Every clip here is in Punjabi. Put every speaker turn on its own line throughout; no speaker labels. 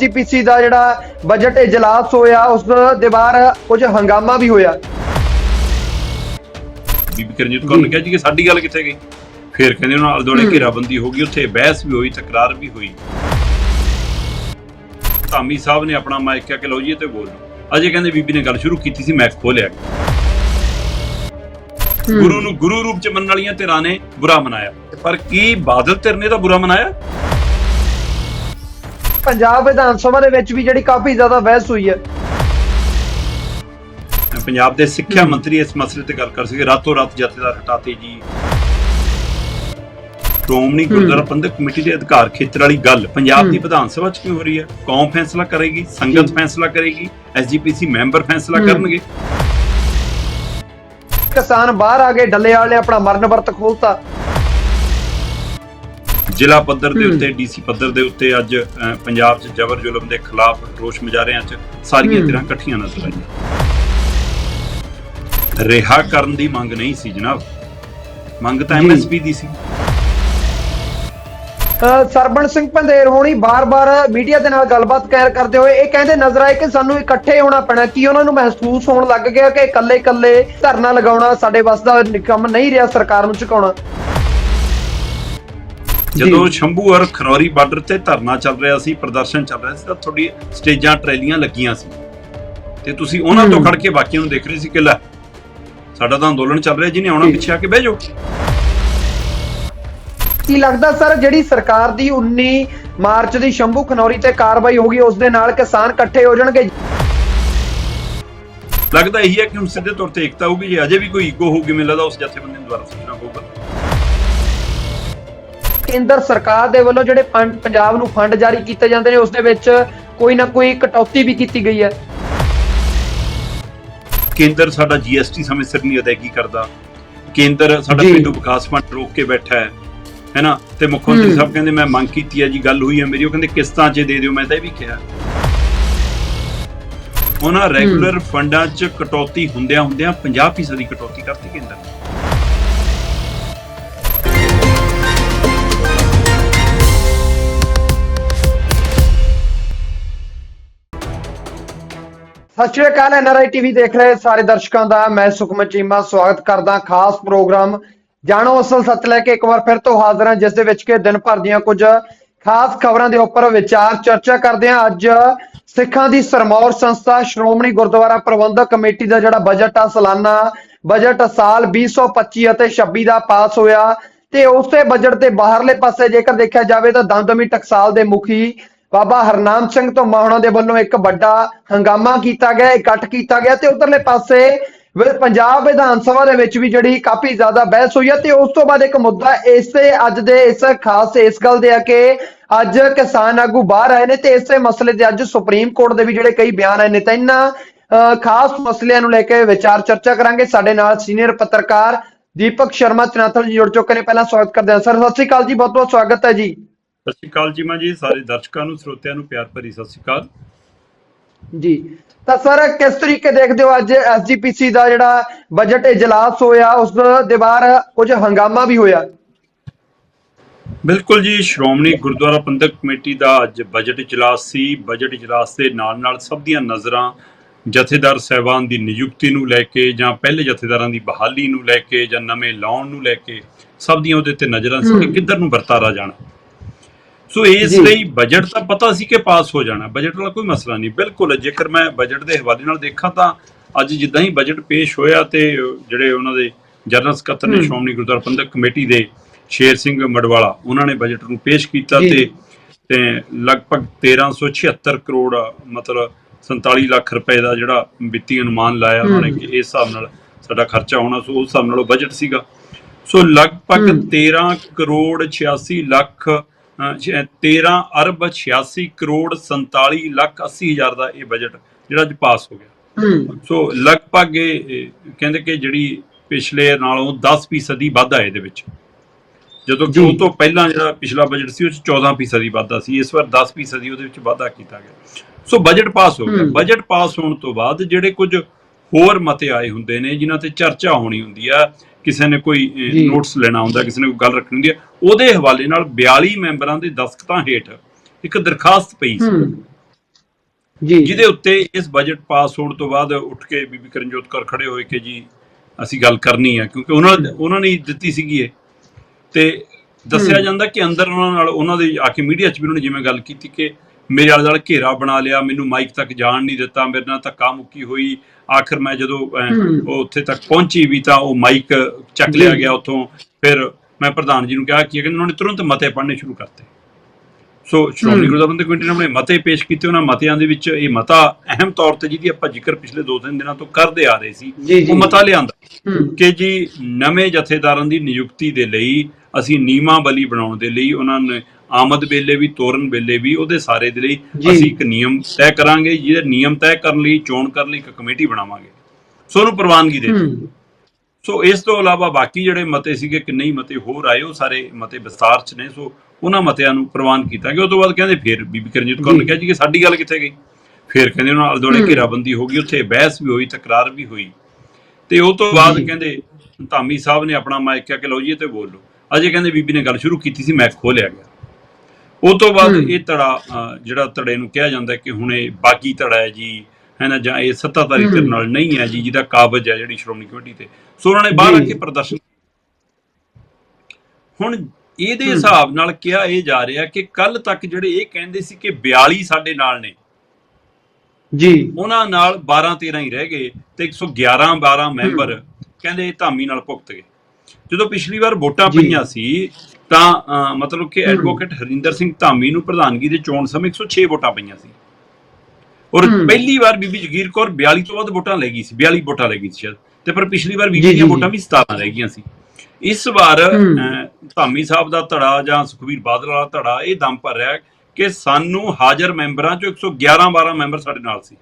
ਜੀਪੀਸੀ ਦਾ ਜਿਹੜਾ ਬਜਟ ਇਜਲਾਸ ਹੋਇਆ ਉਸ ਦੇ ਬਾਹਰ ਕੁਝ ਹੰਗਾਮਾ ਵੀ ਹੋਇਆ।
ਬੀਬੀ ਕਰਨਜੀਤ ਕੌਰ ਨੇ ਕਿਹਾ ਜੀ ਕਿ ਸਾਡੀ ਗੱਲ ਕਿੱਥੇ ਗਈ? ਫਿਰ ਕਹਿੰਦੇ ਉਹਨਾਂ ਆਲੇ ਦੁਆਲੇ
ਹੂੰ।
ਘੇਰਾਬੰਦੀ ਹੋ ਗਈ ਉੱਥੇ ਬਹਿਸ ਵੀ ਹੋਈ ਤਕਰਾਰ ਵੀ ਹੋਈ। ਧਾਮੀ ਸਾਹਿਬ ਨੇ ਆਪਣਾ ਮਾਈਕ ਕਿਹਾ ਕਿ ਲਓ ਜੀ ਇਹ ਤੇ ਬੋਲੋ ਅਜੇ ਕਹਿੰਦੇ ਬੀਬੀ ਨੇ ਗੱਲ ਸ਼ੁਰੂ ਕੀਤੀ ਸੀ ਮੈਂ ਖੋਲਿਆ ਗੁਰੂ ਨੂੰ ਗੁਰੂ ਰੂਪ ਚ ਮੰਨਣ ਵਾਲੀਆਂ ਧਿਰਾਂ ਨੇ ਬੁਰਾ ਮਨਾਇਆ। ਪਰ ਕੀ ਬਾਦਲ ਧਿਰ ਨੇ ਤਾਂ ਬੁਰਾ ਮਨਾਇਆ?
ਪੰਜਾਬ ਵਿਧਾਨ ਸਭਾ ਦੇ ਵਿੱਚ ਵੀ ਜਿਹੜੀ ਕਾਫੀ ਜ਼ਿਆਦਾ ਬਹਿਸ ਹੋਈ ਹੈ
ਪੰਜਾਬ ਦੇ ਸਿੱਖਿਆ। ਮੰਤਰੀ ਇਸ ਮਸਲੇ ਤੇ ਗੱਲ ਕਰ ਸਕੇ ਰਾਤੋਂ ਰਾਤ ਜਥੇਦਾਰ ਹਟਾਤੇ ਜੀ ਸ਼੍ਰੋਮਣੀ ਗੁਰਦੁਆਰਾ ਪ੍ਰਬੰਧਕ ਕਮੇਟੀ ਦੇ ਅਧਿਕਾਰ ਖੇਤਰ ਵਾਲੀ ਗੱਲ ਪੰਜਾਬ ਦੀ। ਵਿਧਾਨ ਸਭਾ ਚ ਕਿਉਂ ਹੋ ਰਹੀ ਹੈ ਕੌਮ ਫੈਸਲਾ ਕਰੇਗੀ ਸੰਗਤ। ਫੈਸਲਾ ਕਰੇਗੀ ਐਸਜੀਪੀਸੀ ਮੈਂਬਰ ਫੈਸਲਾ। ਕਰਨਗੇ
ਕਿਸਾਨ ਬਾਹਰ ਆ ਗਏ ਡੱਲੇਵਾਲ ਨੇ ਆਪਣਾ ਮਰਨ ਵਰਤ ਖੋਲਤਾ
ਜ਼ਿਲ੍ਹਾ ਪੱਧਰ ਦੇ। ਉੱਤੇ ਡੀਸੀ ਪੱਧਰ ਦੇ ਉੱਤੇ ਅੱਜ ਪੰਜਾਬ 'ਚ ਜ਼ਬਰ ਜ਼ੁਲਮ ਦੇ ਖਿਲਾਫ ਰੋਸ਼ ਮੁਜ਼ਾਹਰਿਆਂ 'ਚ ਸਾਰੀਆਂ
ਹੂੰ।
ਧਿਰਾਂ ਇਕੱਠੀਆਂ ਨਜ਼ਰ ਆਈਆਂ ਰਿਹਾ ਕਰਨ ਦੀ ਮੰਗ ਨਹੀਂ ਸੀ ਜਨਾਬ ਮੰਗ ਤਾਂ। ਐਮਐਸਪੀ ਦੀ ਸੀ
ਸਰਬਣ ਸਿੰਘ ਪੰਧੇਰ ਹੋਣੀ ਬਾਰ-ਬਾਰ ਮੀਡੀਆ ਦੇ ਨਾਲ ਗੱਲਬਾਤ ਕਰ ਕਰਦੇ ਹੋਏ ਇਹ ਕਹਿੰਦੇ ਨਜ਼ਰ ਆਏ ਕਿ ਸਾਨੂੰ ਇਕੱਠੇ ਹੋਣਾ ਪੈਣਾ ਕੀ ਉਹਨਾਂ ਨੂੰ ਮਹਿਸੂਸ ਹੋਣ ਲੱਗ ਗਿਆ ਕਿ ਇਕੱਲੇ-ਇਕੱਲੇ ਧਰਨਾ ਲਗਾਉਣਾ ਸਾਡੇ ਵੱਸ ਦਾ ਕੰਮ ਨਹੀਂ ਰਿਹਾ ਸਰਕਾਰ ਨੂੰ ਝੁਕਾਉਣਾ
ਜਦੋਂ ਸ਼ੰਭੂ ਔਰ ਖਰੌਰੀ ਬਾਰਡਰ ਤੇ ਧਰਨਾ ਚੱਲ ਰਿਹਾ ਸੀ ਪ੍ਰਦਰਸ਼ਨ ਚੱਲ ਰਿਹਾ ਸੀ ਤਾਂ ਤੁਹਾਡੀ ਸਟੇਜਾਂ ਟਰੈਲੀਆਂ ਲੱਗੀਆਂ ਸੀ। ਤੇ ਤੁਸੀਂ ਉਹਨਾਂ ਤੋਂ। ਖੜ ਕੇ ਬਾਕੀਆਂ ਨੂੰ ਦੇਖ ਰਹੇ ਸੀ ਕਿ ਲੈ ਸਾਡਾ ਤਾਂ ਅੰਦੋਲਨ ਚੱਲ ਰਿਹਾ ਜਿਹਨੇ ਆਉਣਾ। ਪਿੱਛੇ ਆ ਕੇ ਬਹਿ ਜਾਓ।
ਕੀ ਲੱਗਦਾ ਸਰ ਜਿਹੜੀ ਸਰਕਾਰ ਦੀ 19 ਮਾਰਚ ਦੀ ਸ਼ੰਭੂ ਖਨੌਰੀ ਤੇ ਕਾਰਵਾਈ ਹੋਗੀ ਉਸ ਦੇ ਨਾਲ ਕਿਸਾਨ ਇਕੱਠੇ ਹੋ ਜਾਣਗੇ?
ਲੱਗਦਾ ਇਹੀ ਹੈ ਕਿ ਹੁਣ ਸਿੱਧੇ ਤੌਰ ਤੇ ਏਕਤਾ ਹੋਊਗੀ ਜੇ ਅਜੇ ਵੀ ਕੋਈ ਈਗੋ ਹੋਊਗੀ ਮੈਨੂੰ ਲੱਗਦਾ ਉਸ ਜਥੇਬੰਦੀ ਨੂੰ ਦੁਬਾਰਾ ਸੋਚਣਾ ਪਊਗਾ।
ਕੇਂਦਰ ਸਰਕਾਰ ਦੇ ਵੱਲੋਂ ਜਿਹੜੇ ਪੰਜਾਬ ਨੂੰ ਫੰਡ ਜਾਰੀ ਕੀਤੇ ਜਾਂਦੇ ਨੇ ਉਸ ਦੇ ਵਿੱਚ ਕੋਈ ਨਾ ਕੋਈ ਕਟੌਤੀ ਵੀ ਕੀਤੀ ਗਈ ਹੈ।
ਕੇਂਦਰ ਸਾਡਾ ਜੀਐਸਟੀ ਸਮੇਂ ਸਿਰ ਨਹੀਂ ਅਦਾਇਗੀ ਕਰਦਾ। ਕੇਂਦਰ ਸਾਡਾ। ਪਿੰਡੂ ਵਿਕਾਸ ਫੰਡ ਰੋਕ ਕੇ ਬੈਠਾ ਹੈ ਹੈਨਾ ਤੇ ਮੁੱਖ ਮੰਤਰੀ। ਸਾਹਿਬ ਕਹਿੰਦੇ ਮੈਂ ਮੰਗ ਕੀਤੀ ਹੈ ਜੀ ਗੱਲ ਹੋਈ ਹੈ ਮੇਰੀ। ਉਹ ਕਹਿੰਦੇ ਕਿਸ਼ਤਾਂ 'ਚ ਦੇ ਦਿਓ? ਮੈਂ ਤਾਂ ਇਹ ਵੀ ਕਿਹਾ। ਉਹਨਾਂ ਰੈਗੂਲਰ ਫੰਡਾਂ 'ਚ ਕਟੌਤੀ ਹੁੰਦਿਆਂ ਹੁੰਦਿਆਂ 50% ਦੀ ਕਟੌਤੀ ਕਰਤੀ ਕੇਂਦਰ ਨੇ।
ਸਤਿ ਸ਼੍ਰੀ ਅਕਾਲ ਐਨਆਰਆਈ ਟੀਵੀ ਦੇਖ ਰਹੇ ਸਾਰੇ ਦਰਸ਼ਕਾਂ ਦਾ। ਮੈਂ ਸੁਖਮਨ ਚੀਮਾ, ਸਵਾਗਤ ਕਰਦਾ ਖਾਸ ਪ੍ਰੋਗਰਾਮ। ਜਾਣੋ, ਅਸਲ ਸੱਚ ਲੈ ਕੇ ਇੱਕ ਵਾਰ ਫਿਰ ਤੋਂ ਹਾਜ਼ਰ ਹਾਂ, ਜਿਸ ਦੇ ਵਿੱਚ ਕਿ ਦਿਨ ਭਰ ਦੀਆਂ ਕੁਝ ਖਾਸ ਖਬਰਾਂ ਦੇ ਉੱਪਰ ਵਿਚਾਰ ਚਰਚਾ ਕਰਦੇ ਹਾਂ। ਅੱਜ ਸਿੱਖਾਂ ਦੀ ਸਰਮੌਰ ਸੰਸਥਾ ਸ਼੍ਰੋਮਣੀ ਗੁਰਦੁਆਰਾ ਪ੍ਰਬੰਧਕ ਕਮੇਟੀ ਦਾ ਜਿਹੜਾ ਬਜਟ ਆ, ਸਾਲਾਨਾ ਬਜਟ ਸਾਲ 2025 ਅਤੇ 26 ਦਾ ਪਾਸ ਹੋਇਆ। ਤੇ ਉਸੇ ਬਜਟ ਦੇ ਬਾਹਰਲੇ ਪਾਸੇ ਜੇਕਰ ਦੇਖਿਆ ਜਾਵੇ ਤਾਂ ਦਮਦਮੀ ਟਕਸਾਲ ਦੇ ਮੁਖੀ ਬਾਬਾ ਹਰਨਾਮ ਸਿੰਘ ਧੁੰਮਾ ਹੋਣਾ ਦੇ ਵੱਲੋਂ ਇੱਕ ਵੱਡਾ ਹੰਗਾਮਾ ਕੀਤਾ ਗਿਆ ਇਕੱਠ ਕੀਤਾ ਗਿਆ ਤੇ ਉਧਰਲੇ ਪਾਸੇ ਪੰਜਾਬ ਵਿਧਾਨ ਸਭਾ ਦੇ ਵਿੱਚ ਵੀ ਜਿਹੜੀ ਕਾਫੀ ਜ਼ਿਆਦਾ ਬਹਿਸ ਹੋਈ ਹੈ ਤੇ ਉਸ ਤੋਂ ਬਾਅਦ ਇੱਕ ਮੁੱਦਾ ਇਸੇ ਅੱਜ ਦੇ ਇਸ ਖਾਸ ਇਸ ਗੱਲ ਦੇ ਆ ਕਿ ਅੱਜ ਕਿਸਾਨ ਆਗੂ ਬਾਹਰ ਆਏ ਨੇ ਤੇ ਇਸੇ ਮਸਲੇ ਤੇ ਅੱਜ ਸੁਪਰੀਮ ਕੋਰਟ ਦੇ ਵੀ ਜਿਹੜੇ ਕਈ ਬਿਆਨ ਆਏ ਨੇ ਤਾਂ ਇਹਨਾਂ ਅ, ਖਾਸ ਮਸਲਿਆਂ ਨੂੰ ਲੈ ਕੇ ਵਿਚਾਰ ਚਰਚਾ ਕਰਾਂਗੇ। ਸਾਡੇ ਨਾਲ ਸੀਨੀਅਰ ਪੱਤਰਕਾਰ ਦੀਪਕ ਸ਼ਰਮਾ ਚਨਾਥਲ ਜੀ ਜੁੜ ਚੁੱਕੇ ਨੇ। ਪਹਿਲਾਂ ਸਵਾਗਤ ਕਰਦੇ ਹਾਂ। ਸਰ ਸਤਿ ਸ਼੍ਰੀ ਅਕਾਲ ਜੀ। ਬਹੁਤ ਬਹੁਤ ਸਵਾਗਤ ਹੈ ਜੀ।
ਸਤਿ ਸ਼੍ਰੀ ਅਕਾਲ ਜੀ ਮਾਂ ਜੀ ਸਾਰੇ ਦਰਸ਼ਕਾਂ ਨੂੰ ਸਰੋਤਿਆਂ ਨੂੰ ਪਿਆਰ ਭਰੀ ਸਤਿ ਸ਼੍ਰੀ ਅਕਾਲ।
ਜੀ ਤਾਂ ਸਰ ਕਿਸ ਤਰੀਕੇ ਦੇਖਦੇ ਹੋ ਅੱਜ ਐਸਜੀਪੀਸੀ ਦਾ ਜਿਹੜਾ ਬਜਟ ਇਜਲਾਸ ਹੋਇਆ ਉਸ ਦੇ ਬਾਹਰ ਕੁਝ ਹੰਗਾਮਾ ਵੀ ਹੋਇਆ?
ਬਿਲਕੁਲ ਜੀ ਸ਼੍ਰੋਮਣੀ ਗੁਰਦੁਆਰਾ ਪ੍ਰਬੰਧਕ ਕਮੇਟੀ ਦਾ ਅੱਜ ਬਜਟ ਇਜਲਾਸ ਸੀ। ਬਜਟ ਇਜਲਾਸ ਦੇ ਨਾਲ ਨਾਲ ਸਭ ਦੀਆਂ ਨਜ਼ਰਾਂ ਜਥੇਦਾਰ ਸਹਿਬਾਨ ਦੀ ਨਿਯੁਕਤੀ ਨੂੰ ਲੈ ਕੇ ਜਾਂ ਪਹਿਲੇ ਜਥੇਦਾਰਾਂ ਦੀ ਬਹਾਲੀ ਨੂੰ ਲੈ ਕੇ ਜਾਂ ਨਵੇਂ ਲਾਉਣ ਨੂੰ ਲੈ ਕੇ ਸਭ ਦੀਆਂ ਉਹਦੇ ਤੇ ਨਜ਼ਰਾਂ ਸੀ ਕਿ। ਕਿੱਧਰ ਨੂੰ ਵਰਤਾਰਾ ਜਾਣਾ। ਸੋ ਇਸ। ਲਈ ਬਜਟ ਤਾਂ ਪਤਾ ਸੀ ਕਿ ਪਾਸ ਹੋ ਜਾਣਾ ਬਜਟ ਵਾਲਾ ਕੋਈ ਮਸਲਾ ਨਹੀਂ ਬਿਲਕੁਲ ਜੇਕਰ ਮੈਂ ਬਜਟ ਦੇ ਹਵਾਲੇ ਨਾਲ ਦੇਖਾਂ ਤਾਂ ਅੱਜ ਜਿੱਦਾਂ ਹੀ ਬਜਟ ਪੇਸ਼ ਹੋਇਆ ਤੇ ਜਿਹੜੇ ਉਹਨਾਂ ਦੇ ਜਨਰਲ ਸਕੱਤਰ ਨੇ। ਸ਼੍ਰੋਮਣੀ ਗੁਰਦੁਆਰਾ ਪ੍ਰਬੰਧਕ ਕਮੇਟੀ ਦੇ ਸ਼ੇਰ ਸਿੰਘ ਮਡਵਾਲਾ ਉਹਨਾਂ ਨੇ ਬਜਟ ਨੂੰ ਪੇਸ਼ ਕੀਤਾ। ਤੇ ਤੇ ਲਗਭਗ 1376 ਕਰੋੜ ਮਤਲਬ 47 ਲੱਖ ਰੁਪਏ ਦਾ ਜਿਹੜਾ ਵਿੱਤੀ ਅਨੁਮਾਨ ਲਾਇਆ ਉਹਨਾਂ ਨੇ। ਕਿ ਇਸ ਹਿਸਾਬ ਨਾਲ ਸਾਡਾ ਖਰਚਾ ਹੋਣਾ ਸੋ ਉਸ ਹਿਸਾਬ ਨਾਲ ਉਹ ਬਜਟ ਸੀਗਾ ਸੋ ਲਗਭਗ
ਹੂੰ।
13 ਕਰੋੜ 86 ਲੱਖ 13 ਅਰਬ 86 ਕਰੋੜ 47 ਲੱਖ 80 ਹਜ਼ਾਰ ਦਾ ਇਹ ਬਜਟ ਜਿਹੜਾ ਅੱਜ ਪਾਸ ਹੋ ਗਿਆ। ਸੋ ਲਗਭਗ ਕਹਿੰਦੇ ਕਿ ਜਿਹੜੀ ਪਿਛਲੇ ਨਾਲੋਂ 10% ਦੀ ਵਾਧਾ ਹੈ ਇਹਦੇ ਵਿੱਚ। ਜਦੋਂ ਕਿ। ਉਹ ਤੋਂ ਪਹਿਲਾਂ ਜਿਹੜਾ ਪਿਛਲਾ ਬਜਟ ਸੀ ਉਹ 'ਚ 14% ਦੀ ਵਾਧਾ ਸੀ। ਇਸ ਵਾਰ 10% ਦੀ ਉਹਦੇ ਵਿੱਚ ਵਾਧਾ ਕੀਤਾ ਗਿਆ। ਸੋ ਬਜਟ ਪਾਸ ਹੋ ਗਿਆ। ਬਜਟ ਪਾਸ ਹੋਣ ਤੋਂ ਬਾਅਦ ਜਿਹੜੇ ਕੁਝ ਹੋਰ ਮਤੇ ਆਏ ਹੁੰਦੇ ਨੇ ਜਿਨ੍ਹਾਂ ਤੇ ਚਰਚਾ ਹੋਣੀ ਹੁੰਦੀ ਆ ਕਿਸੇ ਨੇ ਕੋਈ। ਨੋਟਸ ਲੈਣਾ ਹੁੰਦਾ ਕਿਸੇ ਨੇ ਕੋਈ ਗੱਲ ਰੱਖਣੀ ਹੁੰਦੀ ਹੈ ਉਹਦੇ ਹਵਾਲੇ ਨਾਲ 42 ਮੈਂਬਰਾਂ ਦੇ ਦਸਖਤਾਂ ਹੇਠ ਇੱਕ ਦਰਖਾਸਤ ਪਈ ਸੀ
ਜੀ
ਜਿਹਦੇ ਉੱਤੇ ਇਸ ਬਜਟ ਪਾਸ ਹੋਣ ਤੋਂ ਬਾਅਦ ਉੱਠ ਕੇ ਬੀਬੀ ਕਰਨਜੋਤ ਕੌਰ ਖੜੇ ਹੋਏ ਕਿ ਜੀ ਅਸੀਂ ਗੱਲ ਕਰਨੀ ਹੈ ਕਿਉਂਕਿ ਉਹਨਾਂ ਉਹਨਾਂ ਨੇ ਦਿੱਤੀ ਸੀਗੀ ਇਹ ਤੇ ਦੱਸਿਆ। ਜਾਂਦਾ ਕਿ ਅੰਦਰ ਉਹਨਾਂ ਨਾਲ ਉਹਨਾਂ ਦੇ ਆ ਕੇ ਮੀਡੀਆ 'ਚ ਵੀ ਉਹਨਾਂ ਨੇ ਜਿਵੇਂ ਗੱਲ ਕੀਤੀ ਕਿ ਮੇਰੇ ਆਲੇ ਦੁਆਲੇ ਘੇਰਾ ਬਣਾ ਲਿਆ ਮੈਨੂੰ ਮਾਈਕ ਤੱਕ ਜਾਣ ਨਹੀਂ ਦਿੱਤਾ ਮੇਰੇ ਨਾਲ ਧੱਕਾ ਮੁੱਕੀ ਹੋਈ ਆਖਰ ਮੈਂ ਜਦੋਂ। ਉਹ ਉੱਥੇ ਤੱਕ ਪਹੁੰਚੀ ਵੀ ਤਾਂ ਉਹ ਮਾਈਕ ਚੱਕ ਲਿਆ। ਗਿਆ ਉੱਥੋਂ ਫਿਰ ਮੈਂ ਪ੍ਰਧਾਨ ਜੀ ਨੂੰ ਕਿਹਾ ਕਿ ਉਹਨਾਂ ਨੇ ਤੁਰੰਤ ਮਤੇ ਪੜ੍ਹਨੇ ਸ਼ੁਰੂ ਕਰਤੇ ਸੋ ਸ਼੍ਰੋਮਣੀ। ਗੁਰਦੁਆਰਾ ਕਮੇਟੀ ਨੇ ਆਪਣੇ ਮਤੇ ਪੇਸ਼ ਕੀਤੇ ਉਹਨਾਂ ਮਤਿਆਂ ਦੇ ਵਿੱਚ ਇਹ ਮਤਾ ਅਹਿਮ ਤੌਰ ਤੇ ਜਿਹਦੀ ਆਪਾਂ ਜ਼ਿਕਰ ਪਿਛਲੇ ਦੋ ਤਿੰਨ ਦਿਨਾਂ ਤੋਂ ਕਰਦੇ ਆ ਰਹੇ ਸੀ ਉਹ ਮਤਾ ਲਿਆਂਦਾ ਕਿ ਜੀ ਨਵੇਂ ਜਥੇਦਾਰਾਂ ਦੀ ਨਿਯੁਕਤੀ ਦੇ ਲਈ ਅਸੀਂ ਨੀਮਾ ਬਲੀ ਬਣਾਉਣ ਦੇ ਲਈ ਉਹਨਾਂ ਨੇ ਆਮਦ ਵੇਲੇ ਵੀ ਤੋਰਨ ਵੇਲੇ ਵੀ ਉਹਦੇ ਸਾਰੇ ਦੇ ਲਈ। ਅਸੀਂ ਇੱਕ ਨਿਯਮ ਤੈਅ ਕਰਾਂਗੇ ਜਿਹਦੇ ਨਿਯਮ ਤੈਅ ਕਰਨ ਲਈ ਚੋਣ ਕਰਨ ਲਈ ਇੱਕ ਕਮੇਟੀ ਬਣਾਵਾਂਗੇ। ਸੋ ਉਹਨੂੰ ਪ੍ਰਵਾਨਗੀ ਦੇ ਦਿੱਤੀ ਸੋ ਇਸ ਤੋਂ ਇਲਾਵਾ ਬਾਕੀ ਜਿਹੜੇ ਮਤੇ ਸੀਗੇ ਕਿੰਨੇ ਹੀ ਮਤੇ ਹੋਰ ਆਏ ਉਹ ਸਾਰੇ ਮਤੇ ਵਿਸਤਾਰ ਚ ਨੇ। ਸੋ ਉਹਨਾਂ ਮਤਿਆਂ ਨੂੰ ਪ੍ਰਵਾਨ ਕੀਤਾ ਗਿਆ। ਉਸ ਤੋਂ ਬਾਅਦ ਕਹਿੰਦੇ ਫਿਰ ਬੀਬੀ ਕਰਨਜੀਤ ਕੌਰ ਨੇ। ਕਿਹਾ ਜੀ ਕਿ ਸਾਡੀ ਗੱਲ ਕਿੱਥੇ ਗਈ? ਫਿਰ ਕਹਿੰਦੇ ਉਹਨਾਂ ਨਾਲ
ਹੂੰ।
ਘੇਰਾਬੰਦੀ ਹੋ ਗਈ। ਉੱਥੇ ਬਹਿਸ ਵੀ ਹੋਈ ਤਕਰਾਰ ਵੀ ਹੋਈ। ਤੇ ਉਹ ਤੋਂ ਬਾਅਦ। ਕਹਿੰਦੇ ਧਾਮੀ ਸਾਹਿਬ ਨੇ ਆਪਣਾ ਮਾਈਕ ਕਿਹਾ ਕਿ ਲਓ ਜੀ ਇਹ ਤੇ ਬੋਲੋ ਅਜੇ ਕਹਿੰਦੇ ਬੀਬੀ ਨੇ ਗੱਲ ਸ਼ੁਰੂ ਕੀਤੀ ਸੀ ਮੈਂ ਖੋਲਿਆ ਗਿਆ। ਉਹ ਤੋਂ ਬਾਅਦ। ਇਹ ਅ, ਜਿਹੜਾ ਧੜੇ ਨੂੰ ਕਿਹਾ ਜਾਂਦਾ ਕਿ ਹੁਣ ਇਹ ਬਾਗੀ ਧੜਾ ਹੈ ਜੀ ਹੈ ਨਾ ਜਾਂ ਇਹ ਸੱਤਾਧਾਰੀ ਧਿਰ। ਨਾਲ ਨਹੀਂ ਹੈ ਜੀ ਜਿਹਦਾ ਕਾਬਜ ਹੈ ਜਿਹੜੀ ਸ਼੍ਰੋਮਣੀ ਕਮੇਟੀ ਤੇ ਸੋ ਉਹਨਾਂ ਨੇ ਬਾਹਰ ਆ। ਕੇ ਪ੍ਰਦਰਸ਼ਨ ਹੁਣ ਇਹਦੇ। ਹਿਸਾਬ ਨਾਲ ਕਿਹਾ ਇਹ ਜਾ ਰਿਹਾ ਕਿ ਕੱਲ ਤੱਕ ਜਿਹੜੇ ਇਹ ਕਹਿੰਦੇ ਸੀ ਕਿ 42 ਸਾਡੇ ਨਾਲ ਨੇ
ਜੀ
ਉਹਨਾਂ ਨਾਲ 12 13 ਹੀ ਰਹਿ ਗਏ ਤੇ 111 12 ਮੈਂਬਰ ਕਹਿੰਦੇ ਧਾਮੀ ਨਾਲ ਭੁਗਤ ਗਏ ਜਦੋਂ ਪਿਛਲੀ ਵਾਰ ਵੋਟਾਂ। ਪਈਆਂ ਸੀ ਤਾਂ ਮਤਲਬ ਕਿ। ਐਡਵੋਕੇਟ ਹਰਿੰਦਰ ਸਿੰਘ ਧਾਮੀ ਨੂੰ ਪ੍ਰਧਾਨਗੀ ਦੇ ਚੋਣ ਸਮੇਂ 106 ਵੋਟਾਂ ਪਈਆਂ ਸੀ ਔਰ। ਪਹਿਲੀ ਵਾਰ ਬੀਬੀ ਜਗੀਰ ਕੌਰ 42 ਤੋਂ ਵੱਧ ਵੋਟਾਂ ਲੈ ਗਈ ਸੀ 42 ਵੋਟਾਂ ਲੈ ਗਈ ਸੀ ਸ਼ਾਇਦ ਤੇ ਪਰ ਪਿਛਲੀ ਵਾਰ ਬੀਬੀ ਦੀਆਂ। ਵੋਟਾਂ ਵੀ 17 ਰਹਿ ਗਈਆਂ ਸੀ ਇਸ ਵਾਰ ਧਾਮੀ ਸਾਹਿਬ ਦਾ ਧੜਾ ਜਾਂ ਸੁਖਬੀਰ ਬਾਦਲ ਵਾਲਾ ਧੜਾ ਇਹ ਦਮ ਭਰ ਰਿਹਾ ਕਿ ਸਾਨੂੰ ਹਾਜ਼ਰ ਮੈਂਬਰਾਂ ਚੋਂ 111 12 ਮੈਂਬਰ ਸਾਡੇ ਨਾਲ ਸੀ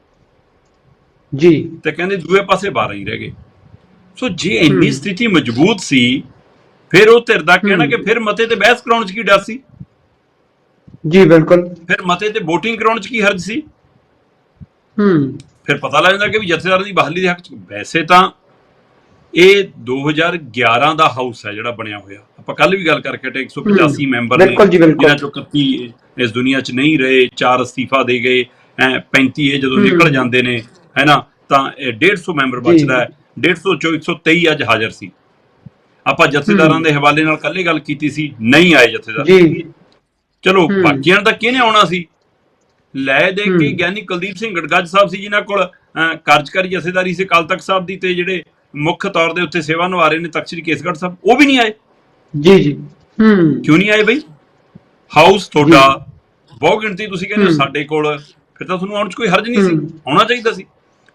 ਜੀ
ਤੇ ਕਹਿੰਦੇ ਦੂਏ ਪਾਸੇ 12 ਹੀ ਰਹਿ ਗਏ ਸੋ ਜੇ ਇੰਨੀ। ਸਥਿਤੀ ਮਜ਼ਬੂਤ ਸੀ ਫਿਰ ਉਹ ਧਿਰ ਦਾ ਕਹਿਣਾ। ਕਿ ਫਿਰ ਮਤੇ ਤੇ ਬਹਿਸ ਕਰਾਉਣ 'ਚ ਕੀ ਡਰ ਸੀ?
ਜੀ ਬਿਲਕੁਲ।
ਫਿਰ ਮਤੇ ਤੇ VOTING ਕਰਾਉਣ 'ਚ ਕੀ ਹਰਜ ਸੀ?
ਹੂੰ।
ਫਿਰ ਪਤਾ ਲੱਗ ਜਾਂਦਾ ਕਿ ਵੀ ਜਥੇਦਾਰਾਂ ਦੀ ਬਹਾਲੀ ਦੇ ਹੱਕ 'ਚ। ਵੈਸੇ ਤਾਂ ਇਹ 2011 ਦਾ ਹਾਊਸ ਹੈ ਜਿਹੜਾ ਬਣਿਆ ਹੋਇਆ। ਆਪਾਂ ਕੱਲ ਵੀ ਗੱਲ ਕਰਕੇ ਹਟੇ 185 ਮੈਂਬਰ ਨੇ
ਬਿਲਕੁਲ ਜੀ, ਬਿਲਕੁਲ।
ਜਿਨ੍ਹਾਂ ਚੋਂ 31 ਇਸ ਦੁਨੀਆ 'ਚ ਨਹੀਂ ਰਹੇ ਚਾਰ ਅਸਤੀਫਾ ਦੇ ਗਏ ਹੈਂ, 35 ਇਹ ਜਦੋਂ। ਨਿਕਲ ਜਾਂਦੇ ਨੇ ਹੈਨਾ ਤਾਂ ਇਹ 150 ਮੈਂਬਰ। ਬਚਦਾ ਹੈ। 150 ਚੋਂ 123 ਅੱਜ ਹਾਜ਼ਰ ਸੀ। ਆਪਾਂ ਜਥੇਦਾਰਾਂ। ਦੇ ਹਵਾਲੇ ਨਾਲ ਕੱਲੇ ਗੱਲ ਕੀਤੀ ਸੀ ਨਹੀਂ ਆਏ ਜਥੇਦਾਰ
ਜੀ
ਚਲੋ। ਬਾਕੀਆਂ ਦਾ ਕਿਹਨੇ ਆਉਣਾ ਸੀ ਲੈ ਦੇ ਕੇ। ਗਿਆਨੀ ਕੁਲਦੀਪ ਸਿੰਘ ਗੜਗੱਜ ਸਾਹਿਬ ਸੀ ਜਿਨ੍ਹਾਂ ਕੋਲ ਕਾਰਜਕਾਰੀ ਜਥੇਦਾਰੀ ਸੀ ਕਾਲ ਤਖਤ ਸਾਹਿਬ ਦੀ ਤੇ ਜਿਹੜੇ ਮੁੱਖ ਤੌਰ ਦੇ ਉੱਤੇ ਸੇਵਾ ਨਿਭਾ ਰਹੇ ਨੇ ਤਖਤ ਸ੍ਰੀ ਕੇਸਗੜ੍ਹ ਸਾਹਿਬ ਉਹ ਵੀ ਨਹੀਂ ਆਏ
ਜੀ ਜੀ ਹੂੰ
ਕਿਉਂ ਨਹੀਂ ਆਏ ਬਈ ਹਾਊਸ ਤੁਹਾਡਾ ਬਹੁ ਗਿਣਤੀ ਤੁਸੀਂ ਕਹਿੰਦੇ। ਸਾਡੇ ਕੋਲ ਫਿਰ ਤਾਂ ਤੁਹਾਨੂੰ ਆਉਣ 'ਚ ਕੋਈ ਹਰਜ ਨਹੀਂ ਸੀ। ਆਉਣਾ ਚਾਹੀਦਾ ਸੀ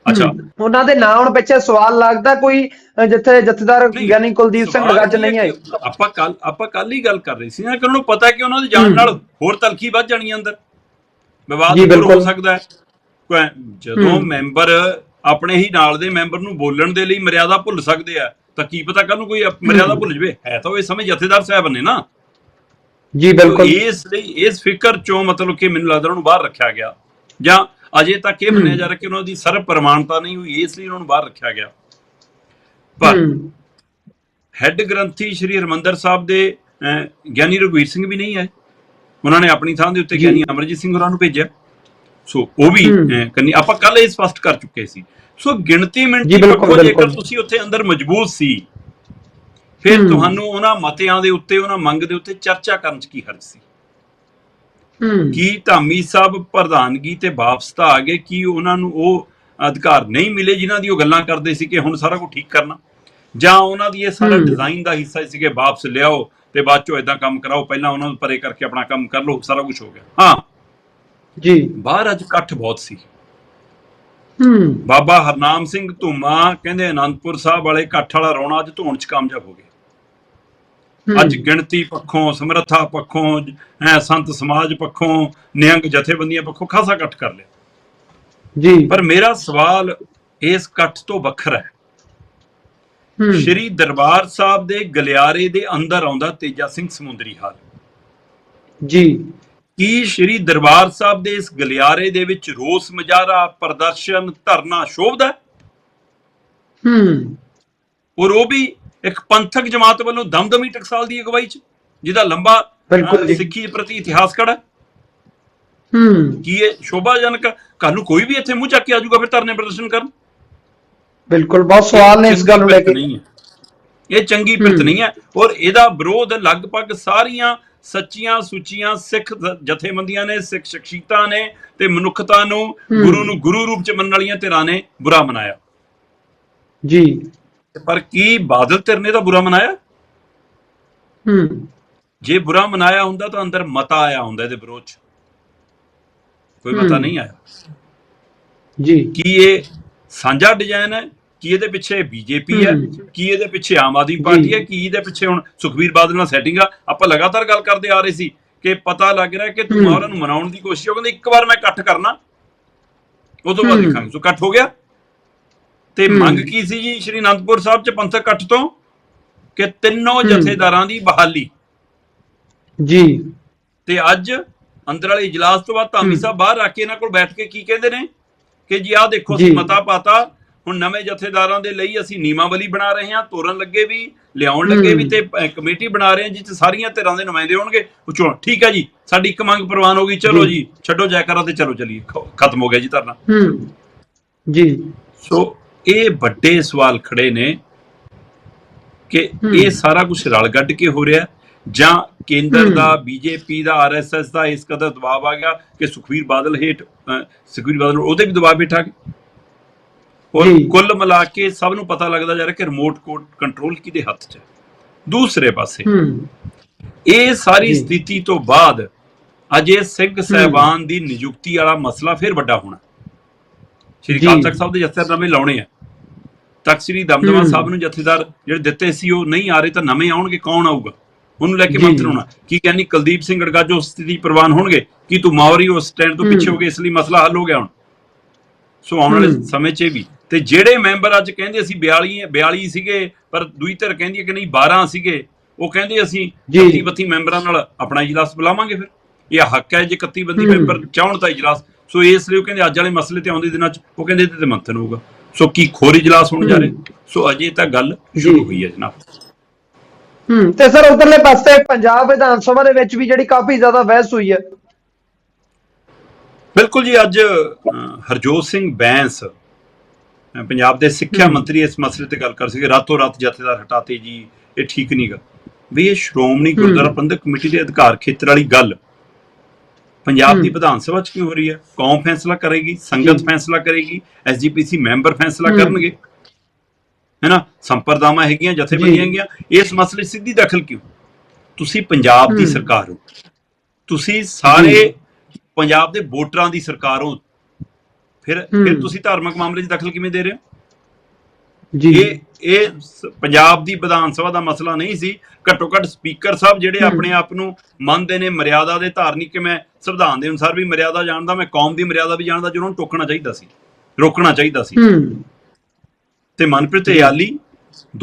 ਅੱਛਾ।
ਉਹਨਾਂ ਦੇ ਨਾਂ ਹੁਣ ਪਿੱਛੇ ਸਵਾਲ ਲੱਗਦਾ ਕੋਈ ਜਿੱਥੇ ਜਥੇਦਾਰ ਗਿਆਨੀ ਕੁਲਦੀਪ ਸਿੰਘ ਗੱਜ ਨਹੀਂ ਆਏ।
ਆਪਾਂ ਕੱਲ ਆਪਾਂ ਕੱਲ ਹੀ ਗੱਲ ਕਰ ਰਹੇ ਸੀ ਨਾ ਕਿ ਉਹਨਾਂ ਨੂੰ ਪਤਾ ਕਿ ਉਹਨਾਂ ਦੇ ਜਾਣ। ਨਾਲ ਹੋਰ ਤਲਖੀ ਵੱਧ ਜਾਣੀ ਅੰਦਰ। ਵਿਵਾਦ ਹੋ। ਸਕਦਾ ਹੈ। ਜਦੋਂ। ਮੈਂਬਰ ਆਪਣੇ ਹੀ ਨਾਲ ਦੇ ਮੈਂਬਰ ਨੂੰ ਬੋਲਣ ਦੇ ਲਈ ਮਰਿਆਦਾ ਭੁੱਲ ਸਕਦੇ ਆ ਤਾਂ ਕੀ ਪਤਾ ਕੱਲ ਨੂੰ ਕੋਈ ਮਰਿਆਦਾ ਭੁੱਲ ਜਵੇ। ਹੈ ਤਾਂ ਉਹ ਇਸ ਸਮੇਂ ਜਥੇਦਾਰ ਸਾਹਿਬ ਨੇ ਨਾ।
ਜੀ ਬਿਲਕੁਲ।
ਇਸ ਲਈ ਇਸ ਫਿਕਰ ਚੋਂ ਮਤਲਬ ਕਿ ਮੈਨੂੰ ਲੱਗਦਾ ਉਹਨੂੰ ਬਾਹਰ ਰੱਖਿਆ ਗਿਆ। ਜਾਂ ਅਜੇ ਤੱਕ ਇਹ ਮੰਨਿਆ ਜਾ ਰਿਹਾ ਕਿ ਉਹਨਾਂ ਦੀ ਸਰਬ ਪ੍ਰਮਾਣਤਾ ਨਹੀਂ ਹੋਈ ਇਸ ਲਈ ਉਹਨਾਂ ਨੂੰ ਬਾਹਰ ਰੱਖਿਆ ਗਿਆ। ਪਰ ਹੈੱਡ ਗ੍ਰੰਥੀ ਸ਼੍ਰੀ ਹਰਮੰਦਰ ਸਾਹਿਬ ਦੇ ਗਿਆਨੀ ਰਘੁਵੀਰ ਸਿੰਘ ਵੀ ਨਹੀਂ ਆਏ। ਉਹਨਾਂ ਨੇ ਆਪਣੀ ਥਾਂ ਦੇ ਉੱਤੇ। ਗਿਆਨੀ ਅਮਰਜੀਤ ਸਿੰਘ ਹੋਰਾਂ ਨੂੰ ਭੇਜਿਆ। ਸੋ ਉਹ ਵੀ ਕੰਨੀ ਆਪਾਂ ਕੱਲ ਇਹ ਸਪਸ਼ਟ ਕਰ ਚੁੱਕੇ ਸੀ। ਸੋ ਗਿਣਤੀ ਮਿੰਟੀ
ਬਿਲਕੁਲ,
ਪੱਖੋਂ ਜੇਕਰ। ਤੁਸੀਂ ਉੱਥੇ ਅੰਦਰ ਮਜ਼ਬੂਤ ਸੀ ਫਿਰ। ਤੁਹਾਨੂੰ ਉਹਨਾਂ ਮਤਿਆਂ ਦੇ ਉੱਤੇ ਉਹਨਾਂ ਮੰਗ ਦੇ ਉੱਤੇ ਚਰਚਾ ਕਰਨ 'ਚ ਕੀ ਹਰਜ ਸੀ? ਕੀ ਧਾਮੀ ਸਾਹਿਬ ਪ੍ਰਧਾਨਗੀ ਤੇ ਵਾਪਸ ਤਾਂ ਆ ਗਏ ਕੀ ਉਹਨਾਂ ਨੂੰ ਉਹ ਅਧਿਕਾਰ ਨਹੀਂ ਮਿਲੇ ਜਿਨ੍ਹਾਂ ਦੀ ਉਹ ਗੱਲਾਂ ਕਰਦੇ ਸੀ ਕਿ ਹੁਣ ਸਾਰਾ ਕੁਝ ਠੀਕ ਕਰਨਾ? ਜਾਂ ਉਹਨਾਂ ਦੀ ਇਹ ਸਾਰਾ। ਡਿਜ਼ਾਈਨ ਦਾ ਹਿੱਸਾ ਸੀ ਕਿ ਵਾਪਸ ਲਿਆਓ ਤੇ ਬਾਅਦ ਚੋਂ ਇਦਾਂ ਕੰਮ ਕਰਾਓ ਪਹਿਲਾਂ ਉਹਨਾਂ ਨੂੰ ਪਰੇ ਕਰਕੇ ਆਪਣਾ ਕੰਮ ਕਰ ਲਓ ਸਾਰਾ ਕੁਝ ਹੋ ਗਿਆ। ਹਾਂ।
ਜੀ।
ਬਾਹਰ ਅੱਜ ਇਕੱਠ ਬਹੁਤ ਸੀ।
ਹੂੰ।
ਬਾਬਾ ਹਰਨਾਮ ਸਿੰਘ ਧੂਮਾ ਕਹਿੰਦੇ ਆਨੰਦਪੁਰ ਸਾਹਿਬ ਵਾਲੇ ਇਕੱਠ ਵਾਲਾ ਰੌਣਾ ਅੱਜ ਧੋਣ 'ਚ ਕਾਮਯਾਬ ਹੋ ਗਏ ਅੱਜ ਗਿਣਤੀ ਪੱਖੋਂ ਸਮਰੱਥਾ ਪੱਖੋਂ ਐ ਸੰਤ ਸਮਾਜ ਪੱਖੋਂ ਨਿਹੰਗ ਜਥੇਬੰਦੀਆਂ ਪੱਖੋਂ ਖਾਸਾ ਇਕੱਠ ਕਰ ਲਿਆ।
ਜੀ।
ਪਰ ਮੇਰਾ ਸਵਾਲ ਇਸ ਇਕੱਠ ਤੋਂ ਵੱਖਰਾ ਹੈ। ਸ਼੍ਰੀ ਦਰਬਾਰ ਸਾਹਿਬ ਦੇ ਗਲਿਆਰੇ ਦੇ ਅੰਦਰ ਆਉਂਦਾ ਤੇਜਾ ਸਿੰਘ ਸਮੁੰਦਰੀ ਹਾਲ।
ਜੀ।
ਕੀ ਸ਼੍ਰੀ ਦਰਬਾਰ ਸਾਹਿਬ ਦੇ ਇਸ ਗਲਿਆਰੇ ਦੇ ਵਿੱਚ ਰੋਸ ਮੁਜ਼ਾਹਰਾ ਪ੍ਰਦਰਸ਼ਨ ਧਰਨਾ ਸ਼ੋਭਦਾ ਹੈ?
ਹੂੰ।
ਔਰ ਉਹ ਵੀ ਇੱਕ ਪੰਥਕ ਜਮਾਤ ਵੱਲੋਂ ਦਮਦਮੀ ਟਕਸਾਲ ਦੀ ਅਗਵਾਈ 'ਚ ਜਿਹਦਾ ਲੰਬਾ
ਬਿਲਕੁਲ।
ਸਿੱਖੀ ਪ੍ਰਤੀ ਇਤਿਹਾਸ ਕੜਾ
ਹੂੰ।
ਕੀ ਇਹ ਸ਼ੋਭਾਜਨਕ ਕੱਲ ਨੂੰ ਕੋਈ ਵੀ ਇੱਥੇ ਮੂੰਹ ਚੱਕ ਕੇ ਆਜੂਗਾ ਫਿਰ ਧਰਨੇ ਪ੍ਰਦਰਸ਼ਨ ਕਰਨ।
ਬਿਲਕੁਲ ਬਹੁਤ ਸਵਾਲ ਨੇ ਇਸ ਗੱਲ ਨੂੰ ਲੈ ਕੇ।
ਇਹ ਚੰਗੀ ਪਿਰਤ ਨਹੀਂ ਹੈ। ਔਰ ਇਹਦਾ ਵਿਰੋਧ ਲਗਭਗ ਸਾਰੀਆਂ ਸੱਚੀਆਂ ਸੁੱਚੀਆਂ ਸਿੱਖ ਜਥੇਬੰਦੀਆਂ ਨੇ ਸਿੱਖ ਸ਼ਖਸੀਅਤਾਂ ਨੇ ਤੇ ਮਨੁੱਖਤਾ ਨੂੰ ਗੁਰੂ ਨੂੰ ਗੁਰੂ ਰੂਪ ਚ ਮੰਨਣ ਵਾਲੀਆਂ ਧਿਰਾਂ ਨੇ ਬੁਰਾ ਮਨਾਇਆ।
ਜੀ।
ਪਰ ਕੀ ਬਾਦਲ ਧਿਰ ਨੇ ਤਾਂ ਬੁਰਾ ਮਨਾਇਆ?
ਹੂੰ।
ਜੇ ਬੁਰਾ ਮਨਾਇਆ ਹੁੰਦਾ ਤਾਂ ਅੰਦਰ ਮਤਾ ਆਇਆ ਹੁੰਦਾ ਇਹਦੇ ਵਿਰੋਧ ਚ। ਕੋਈ ਮਤਾ। ਨਹੀਂ ਆਇਆ।
ਜੀ।
ਕੀ ਇਹ ਸਾਂਝਾ ਡਿਜ਼ਾਈਨ ਹੈ? ਕੀ ਇਹਦੇ ਪਿੱਛੇ ਬੀਜੇਪੀ ਹੈ। ਕੀ ਇਹਦੇ ਪਿੱਛੇ ਆਮ ਆਦਮੀ ਪਾਰਟੀ ਹੈ? ਕੀ ਇਹਦੇ ਪਿੱਛੇ ਹੁਣ ਸੁਖਬੀਰ ਬਾਦਲ ਨਾਲ ਸੈਟਿੰਗ ਆ? ਆਪਾਂ ਲਗਾਤਾਰ ਗੱਲ ਕਰਦੇ ਆ ਰਹੇ ਸੀ ਕਿ ਪਤਾ ਲੱਗ ਰਿਹਾ ਕਿ
ਹਮ।
ਤੁਮਾਰਾ ਨੂੰ ਮਨਾਉਣ ਦੀ ਕੋਸ਼ਿਸ਼ ਉਹ ਕਹਿੰਦੇ ਇੱਕ ਵਾਰ ਮੈਂ ਇਕੱਠ ਕਰਨਾ। ਤੋਂ ਬਾਅਦ। ਦੇਖਾਂਗੇ। ਸੋ ਇਕੱਠ ਹੋ ਗਿਆ। ਤੇ। ਮੰਗ ਕੀ ਸੀ ਜੀ ਸ਼੍ਰੀ ਅਨੰਦਪੁਰ ਸਾਹਿਬ ਚ ਪੰਥਕ ਇਕੱਠ ਤੋਂ ਕਿ ਤਿੰਨੋਂ। ਜਥੇਦਾਰਾਂ ਦੀ ਬਹਾਲੀ
ਜੀ
ਤੇ ਅੱਜ ਅੰਦਰ ਵਾਲੇ ਇਜਲਾਸ ਤੋਂ ਬਾਅਦ ਧਾਮੀ। ਸਾਹਿਬ ਬਾਹਰ ਆ ਕੇ ਇਹਨਾਂ ਕੋਲ ਬੈਠ ਕੇ ਕੀ ਕਹਿੰਦੇ ਨੇ ਕਿ ਜੀ ਆਹ ਦੇਖੋ। ਅਸੀਂ ਮਤਾ ਪਾਤਾ ਹੁਣ ਨਵੇਂ ਜਥੇਦਾਰਾਂ ਦੇ ਲਈ ਅਸੀਂ ਨੀਮਾਵਲੀ ਬਣਾ ਰਹੇ ਹਾਂ ਤੋਰਨ ਲੱਗੇ ਵੀ ਲਿਆਉਣ ਲੱਗੇ ਵੀ। ਤੇ ਕਮੇਟੀ ਬਣਾ ਰਹੇ ਹਾਂ 'ਚ ਸਾਰੀਆਂ ਧਿਰਾਂ ਦੇ ਨੁਮਾਇੰਦੇ ਹੋਣਗੇ ਚਲੋ ਠੀਕ ਹੈ ਜੀ ਸਾਡੀ ਇੱਕ ਮੰਗ ਪ੍ਰਵਾਨ ਹੋ ਗਈ ਚਲੋ
ਜੀ।
ਛੱਡੋ ਜੈਕਾਰਾ ਤੇ ਚਲੋ ਚਲੀਏ ਖਤਮ ਹੋ ਗਿਆ ਜੀ ਧਰਨਾ
ਹੂੰ ਜੀ
ਸੋ ਇਹ ਵੱਡੇ ਸਵਾਲ ਖੜੇ ਨੇ ਕਿ। ਇਹ ਸਾਰਾ ਕੁਝ ਰਲ ਗੱਡ ਕੇ ਹੋ ਰਿਹਾ ਜਾਂ ਕੇਂਦਰ। ਦਾ ਬੀਜੇਪੀ ਦਾ ਆਰਐਸਐਸ ਦਾ ਇਸ ਕਦਰ ਦਬਾਅ ਆ ਗਿਆ ਕਿ ਸੁਖਵੀਰ ਬਾਦਲ ਹੇਠ ਅਹ, ਸੁਖਬੀਰ ਬਾਦਲ ਉਹਦੇ ਵੀ ਦਬਾਅ ਬੈਠਾ ਗਿਆ ਔਰ। ਕੁੱਲ ਮਿਲਾ ਕੇ ਸਭ ਨੂੰ ਪਤਾ ਲੱਗਦਾ ਜਾ ਰਿਹਾ ਕਿ ਰਿਮੋਟ ਕੰਟਰੋਲ ਕਿਹਦੇ ਹੱਥ 'ਚ ਹੈ ਦੂਸਰੇ ਪਾਸੇ ਇਹ ਸਾਰੀ। ਸਥਿਤੀ ਤੋਂ ਬਾਅਦ ਅਜੇ ਸਿੰਘ ਸਹਿਬਾਨ ਦੀ ਨਿਯੁਕਤੀ ਵਾਲਾ ਮਸਲਾ ਫਿਰ ਵੱਡਾ ਹੋਣਾ ਸ਼੍ਰੀ। ਅਕਾਲ ਤਖਤ ਸਾਹਿਬ ਦੇ ਜਥੇਦਾਰ ਲਾਉਣੇ ਆ ਤਖਤ ਸ੍ਰੀ ਦਮਦਮਾ। ਸਾਹਿਬ ਨੂੰ ਜਥੇਦਾਰ ਜਿਹੜੇ ਦਿੱਤੇ ਸੀ ਉਹ ਨਹੀਂ ਆ ਰਹੇ ਤਾਂ ਨਵੇਂ ਆਉਣਗੇ ਕੌਣ ਆਊਗਾ ਉਹਨੂੰ ਲੈ ਕੇ। ਮੰਤਰ ਹੋਣਾ ਕੀ ਕਹਿੰਨੀ ਕੁਲਦੀਪ ਸਿੰਘ ਗੜਗਾਜੋ ਸਥਿਤੀ ਪ੍ਰਵਾਨ ਹੋਣਗੇ ਕੀ ਤੂੰ ਮਾਵਰੀ ਉਸ ਸਟੈਂਡ ਤੋਂ ਪਿੱਛੇ
ਹੂੰ।
ਗਏ ਇਸ ਲਈ ਮਸਲਾ ਹੱਲ ਹੋ ਗਿਆ ਹੁਣ ਸੋ ਆਉਣ ਵਾਲੇ। ਸਮੇਂ 'ਚ ਵੀ ਤੇ ਜਿਹੜੇ ਮੈਂਬਰ ਅੱਜ ਕਹਿੰਦੇ ਅਸੀਂ 42 42 ਸੀਗੇ ਪਰ ਦੂਈ ਧਿਰ ਕਹਿੰਦੀ ਹੈ ਕਿ ਨਹੀਂ 12 ਸੀਗੇ ਉਹ ਕਹਿੰਦੇ ਅਸੀਂ
ਜੀ।
31 32 ਮੈਂਬਰਾਂ ਨਾਲ ਆਪਣਾ ਇਜਲਾਸ ਬੁਲਾਵਾਂਗੇ ਫਿਰ ਇਹ ਹੱਕ ਹੈ ਜੇ 31 32
ਹੂੰ।
ਮੈਂਬਰ ਚਾਹਣ ਤਾਂ ਇਜਲਾਸ ਸੋ ਇਸ ਲਈ ਉਹ ਕਹਿੰਦੇ ਅੱਜ ਵਾਲੇ ਮਸਲੇ ਤੇ ਆਉਂਦੇ ਦਿਨਾਂ 'ਚ ਉਹ ਕਹਿੰਦੇ ਇਹਦੇ ਤੇ ਮੰਥਨ ਹੋਊਗਾ। ਸੋ ਕੀ ਖੋਰ ਇਜਲਾਸ ਹੋਣ ਜਾ ਰਿਹਾ? ਸੋ ਅਜੇ ਤਾਂ ਗੱਲ ਸ਼ੁਰੂ। ਹੋਈ ਹੈ ਜਨਾਬ।
ਹੂੰ ਤੇ ਸਰ ਉਧਰਲੇ ਪਾਸੇ ਪੰਜਾਬ ਵਿਧਾਨ ਸਭਾ ਦੇ ਵਿੱਚ ਵੀ ਜਿਹੜੀ ਕਾਫੀ ਜ਼ਿਆਦਾ ਬਹਿਸ ਹੋਈ ਹੈ।
ਬਿਲਕੁਲ ਜੀ ਅੱਜ ਹਰਜੋਤ ਸਿੰਘ ਬੈਂਸ ਪੰਜਾਬ ਦੇ ਸਿੱਖਿਆ। ਮੰਤਰੀ ਇਸ ਮਸਲੇ ਤੇ ਗੱਲ ਕਰ ਸੀਗੇ। ਰਾਤੋਂ ਰਾਤ ਜਥੇਦਾਰ ਹਟਾਤੇ ਜੀ ਇਹ ਠੀਕ ਨਹੀਂਗਾ ਵੀ ਇਹ ਸ਼੍ਰੋਮਣੀ ਗੁਰਦੁਆਰਾ ਪ੍ਰਬੰਧਕ ਕਮੇਟੀ ਦੇ ਅਧਿਕਾਰ ਖੇਤਰ ਵਾਲੀ ਗੱਲ ਪੰਜਾਬ ਦੀ। ਵਿਧਾਨ ਸਭਾ 'ਚ ਕਿਉਂ ਹੋ ਰਹੀ ਹੈ ਕੌਮ ਫੈਸਲਾ ਕਰੇਗੀ ਸੰਗਤ। ਫੈਸਲਾ ਕਰੇਗੀ ਐਸਜੀਪੀਸੀ ਮੈਂਬਰ ਫੈਸਲਾ। ਕਰਨਗੇ ਹੈਨਾ ਸੰਪਰਦਾਵਾਂ ਹੈਗੀਆਂ ਜਥੇਬੰਦੀਆਂ। ਹੈਗੀਆਂ ਇਸ ਮਸਲੇ ਸਿੱਧੀ ਦਖਲ ਕਿਉਂ ਤੁਸੀਂ ਪੰਜਾਬ ਦੀ। ਸਰਕਾਰ ਹੋ ਤੁਸੀਂ ਸਾਰੇ ਪੰਜਾਬ ਦੇ ਵੋਟਰਾਂ ਦੀ ਸਰਕਾਰ ਹੋ ਫਿਰ ਫਿਰ। ਤੁਸੀਂ ਧਾਰਮਿਕ ਮਾਮਲੇ 'ਚ ਦਖਲ ਕਿਵੇਂ ਦੇ ਰਹੇ ਹੋ
ਜੀ
ਇਹ ਪੰਜਾਬ ਦੀ ਵਿਧਾਨ ਸਭਾ ਦਾ ਮਸਲਾ ਨਹੀਂ ਸੀ ਘੱਟੋ ਘੱਟ ਸਪੀਕਰ ਸਾਹਿਬ ਜਿਹੜੇ। ਆਪਣੇ ਆਪ ਨੂੰ ਮੰਨਦੇ ਨੇ ਮਰਿਆਦਾ ਦੇ ਧਾਰਨਿਕ ਕਿ ਮੈਂ ਸੰਵਿਧਾਨ ਦੇ ਅਨੁਸਾਰ ਵੀ ਮਰਿਆਦਾ ਜਾਣਦਾ ਮੈਂ ਕੌਮ ਦੀ ਮਰਿਆਦਾ ਵੀ ਜਾਣਦਾ ਜਿਹਨਾਂ ਨੂੰ ਟੋਕਣਾ ਚਾਹੀਦਾ ਸੀ ਰੋਕਣਾ ਚਾਹੀਦਾ ਸੀ ਤੇ ਮਨਪ੍ਰੀਤ ਇਆਲੀ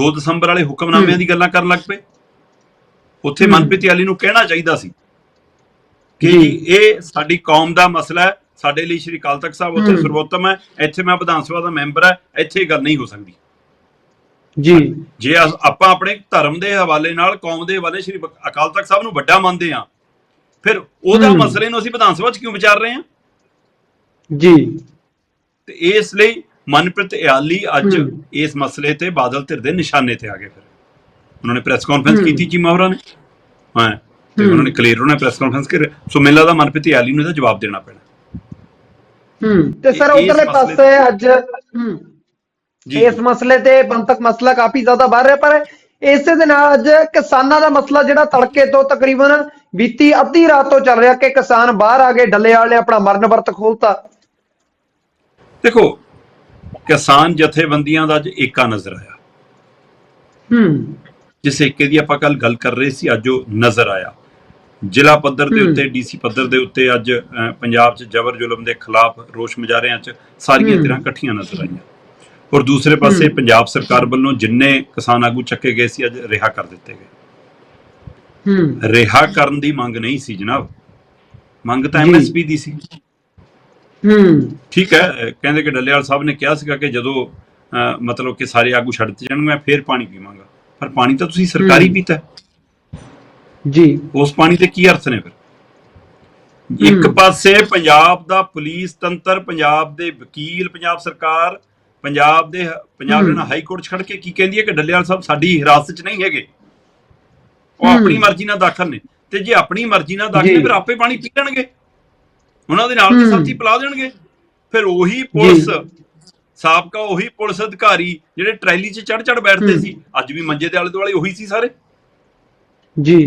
2 ਦਸੰਬਰ ਵਾਲੇ ਹੁਕਮਨਾਮਿਆਂ। ਦੀ ਗੱਲਾਂ ਕਰਨ ਲੱਗ ਪਏ ਉੱਥੇ। ਮਨਪ੍ਰੀਤ ਇਆਲੀ ਨੂੰ ਕਹਿਣਾ ਚਾਹੀਦਾ ਸੀ ਕਿ ਇਹ ਸਾਡੀ ਕੌਮ ਦਾ ਮਸਲਾ ਹੈ ਸਾਡੇ ਲਈ ਸ਼੍ਰੀ ਅਕਾਲ ਤਖਤ ਸਾਹਿਬ ਉੱਥੇ। ਸਰਵੋਤਮ ਹੈ ਇੱਥੇ ਮੈਂ ਵਿਧਾਨ ਸਭਾ ਦਾ ਮੈਂਬਰ ਹੈ ਇੱਥੇ ਗੱਲ ਨਹੀਂ ਹੋ ਸਕਦੀ
ਜੀ।
ਜੇ ਆਪਾਂ ਆਪਣੇ ਧਰਮ ਦੇ ਹਵਾਲੇ ਨਾਲ ਕੌਮ ਦੇ ਹਵਾਲੇ ਸ਼੍ਰੀ ਅਕਾਲ ਤਖਤ ਸਾਹਿਬ ਨੂੰ ਵੱਡਾ ਮੰਨਦੇ ਆ ਫਿਰ ਉਹਦਾ। ਮਸਲੇ ਨੂੰ ਅਸੀਂ ਵਿਧਾਨ ਸਭਾ 'ਚ ਕਿਉਂ ਵਿਚਾਰ ਰਹੇ ਹਾਂ?
ਜੀ।
ਤੇ ਇਸ ਲਈ ਮਨਪ੍ਰੀਤ ਇਆਲੀ ਅੱਜ। ਇਸ ਮਸਲੇ ਤੇ ਬਾਦਲ ਧਿਰ ਦੇ ਨਿਸ਼ਾਨੇ ਤੇ ਆ ਗਏ ਫਿਰ। ਉਹਨਾਂ ਨੇ ਪ੍ਰੈਸ ਕਾਨਫਰੰਸ। ਕੀਤੀ ਜੀ ਮਾਵਰਾ ਨੇ। ਹਾਂ ਤੇ। ਉਹਨਾਂ ਨੇ ਕਲੀਅਰ ਉਹਨਾਂ ਨੇ ਪ੍ਰੈਸ ਕਾਨਫਰੰਸ ਕਰ ਸੋ ਮੈਨੂੰ ਲੱਗਦਾ ਮਨਪ੍ਰੀਤ ਇਆਲੀ ਨੂੰ ਇਹਦਾ ਜਵਾਬ ਦੇਣਾ ਪੈਣਾ।
ਹੂੰ। ਤੇ ਸਰ ਉਧਰਲੇ ਪਾਸੇ ਅੱਜ ਹੂੰ। ਇਸ ਮਸਲੇ ਤੇ ਪੰਥਕ ਮਸਲਾ ਕਾਫੀ ਜ਼ਿਆਦਾ ਵੱਧ ਰਿਹਾ ਪਰ ਇਸੇ ਦੇ ਨਾਲ ਅੱਜ ਕਿਸਾਨਾਂ ਦਾ ਮਸਲਾ ਜਿਹੜਾ ਤੜਕੇ ਤੋਂ ਤਕਰੀਬਨ ਬੀਤੀ ਅੱਧੀ ਰਾਤ ਤੋਂ ਚੱਲ ਰਿਹਾ ਕਿ ਕਿਸਾਨ ਬਾਹਰ ਆ ਗਏ ਡੱਲੇਵਾਲ ਨੇ ਆਪਣਾ ਮਰਨ ਵਰਤ ਖੋਲਤਾ
ਦੇਖੋ ਕਿਸਾਨ ਜਥੇਬੰਦੀਆਂ ਦਾ ਅੱਜ ਏਕਾ ਨਜ਼ਰ ਆਇਆ।
ਹੂੰ।
ਜਿਸ ਏਕੇ ਦੀ ਆਪਾਂ ਕੱਲ ਗੱਲ ਕਰ ਰਹੇ ਸੀ ਅੱਜ ਉਹ ਨਜ਼ਰ ਆਇਆ। ਜ਼ਿਲ੍ਹਾ ਪੱਧਰ ਦੇ। ਉੱਤੇ ਡੀਸੀ ਪੱਧਰ ਦੇ ਉੱਤੇ ਅੱਜ ਪੰਜਾਬ 'ਚ ਜ਼ਬਰ ਜ਼ੁਲਮ ਦੇ ਖਿਲਾਫ ਰੋਸ਼ ਮੁਜ਼ਾਹਰਿਆਂ 'ਚ ਸਾਰੀਆਂ। ਧਿਰਾਂ ਇਕੱਠੀਆਂ ਨਜ਼ਰ ਆਈਆਂ। ਔਰ ਦੂਸਰੇ ਪਾਸੇ। ਪੰਜਾਬ ਸਰਕਾਰ ਵੱਲੋਂ ਜਿੰਨੇ ਕਿਸਾਨ ਆਗੂ ਚੱਕੇ ਗਏ ਸੀ ਅੱਜ ਰਿਹਾ ਕਰ ਦਿੱਤੇ ਗਏ
ਹੂੰ
ਰਿਹਾ ਕਰਨ ਦੀ ਮੰਗ ਨਹੀਂ ਸੀ ਜਨਾਬ ਮੰਗ ਤਾਂ। ਐਮਐਸਪੀ ਦੀ ਸੀ
ਹੂੰ
ਠੀਕ ਹੈ ਕਹਿੰਦੇ ਕਿ ਡੱਲੇਵਾਲ ਸਾਹਿਬ ਨੇ ਕਿਹਾ ਸੀਗਾ ਕਿ ਜਦੋਂ ਮਤਲਬ ਕਿ ਸਾਰੇ ਆਗੂ ਛੱਡ ਦਿੱਤੇ ਜਾਣਗੇ ਮੈਂ ਫੇਰ ਪਾਣੀ ਪੀਵਾਂਗਾ ਪਰ ਪਾਣੀ ਤਾਂ ਤੁਸੀਂ ਸਰਕਾਰੀ। ਪੀਤਾ।
ਜੀ
ਉਸ ਪਾਣੀ ਦੇ ਕੀ ਅਰਥ ਨੇ ਫਿਰ ਇੱਕ। ਪਾਸੇ ਪੰਜਾਬ ਦਾ ਪੁਲਿਸ ਤੰਤਰ ਪੰਜਾਬ ਦੇ ਵਕੀਲ ਪੰਜਾਬ ਸਰਕਾਰ ਪੰਜਾਬ ਦੇ ਪੰਜਾਬ। ਦੇ ਹਾਈ ਕੋਰਟ 'ਚ ਖੜ ਕੇ ਕੀ ਕਹਿੰਦੀ ਹੈ ਕਿ ਡੱਲੇਵਾਲ ਸਾਹਿਬ ਸਾਡੀ ਹਿਰਾਸਤ 'ਚ ਨਹੀਂ ਹੈਗੇ ਉਹ। ਆਪਣੀ ਮਰਜ਼ੀ ਨਾਲ ਦਾਖਲ ਨੇ ਤੇ ਜੇ ਆਪਣੀ ਮਰਜ਼ੀ ਨਾਲ ਦਾਖਲ ਫਿਰ ਆਪੇ ਪਾਣੀ ਪੀ ਲੈਣਗੇ ਉਹਨਾਂ ਦੇ ਨਾਲ ਦੇ। ਸਾਥੀ ਪਿਲਾ ਦੇਣਗੇ ਫਿਰ ਉਹੀ ਪੁਲਿਸ। ਸਾਬਕਾ ਉਹੀ ਪੁਲਿਸ ਅਧਿਕਾਰੀ ਜਿਹੜੇ ਟਰੈਲੀ 'ਚ ਚੜ ਚੜ ਬੈਠਦੇ। ਸੀ ਅੱਜ ਵੀ ਮੰਜੇ ਦੇ ਆਲੇ ਦੁਆਲੇ ਉਹੀ ਸੀ ਸਾਰੇ
ਜੀ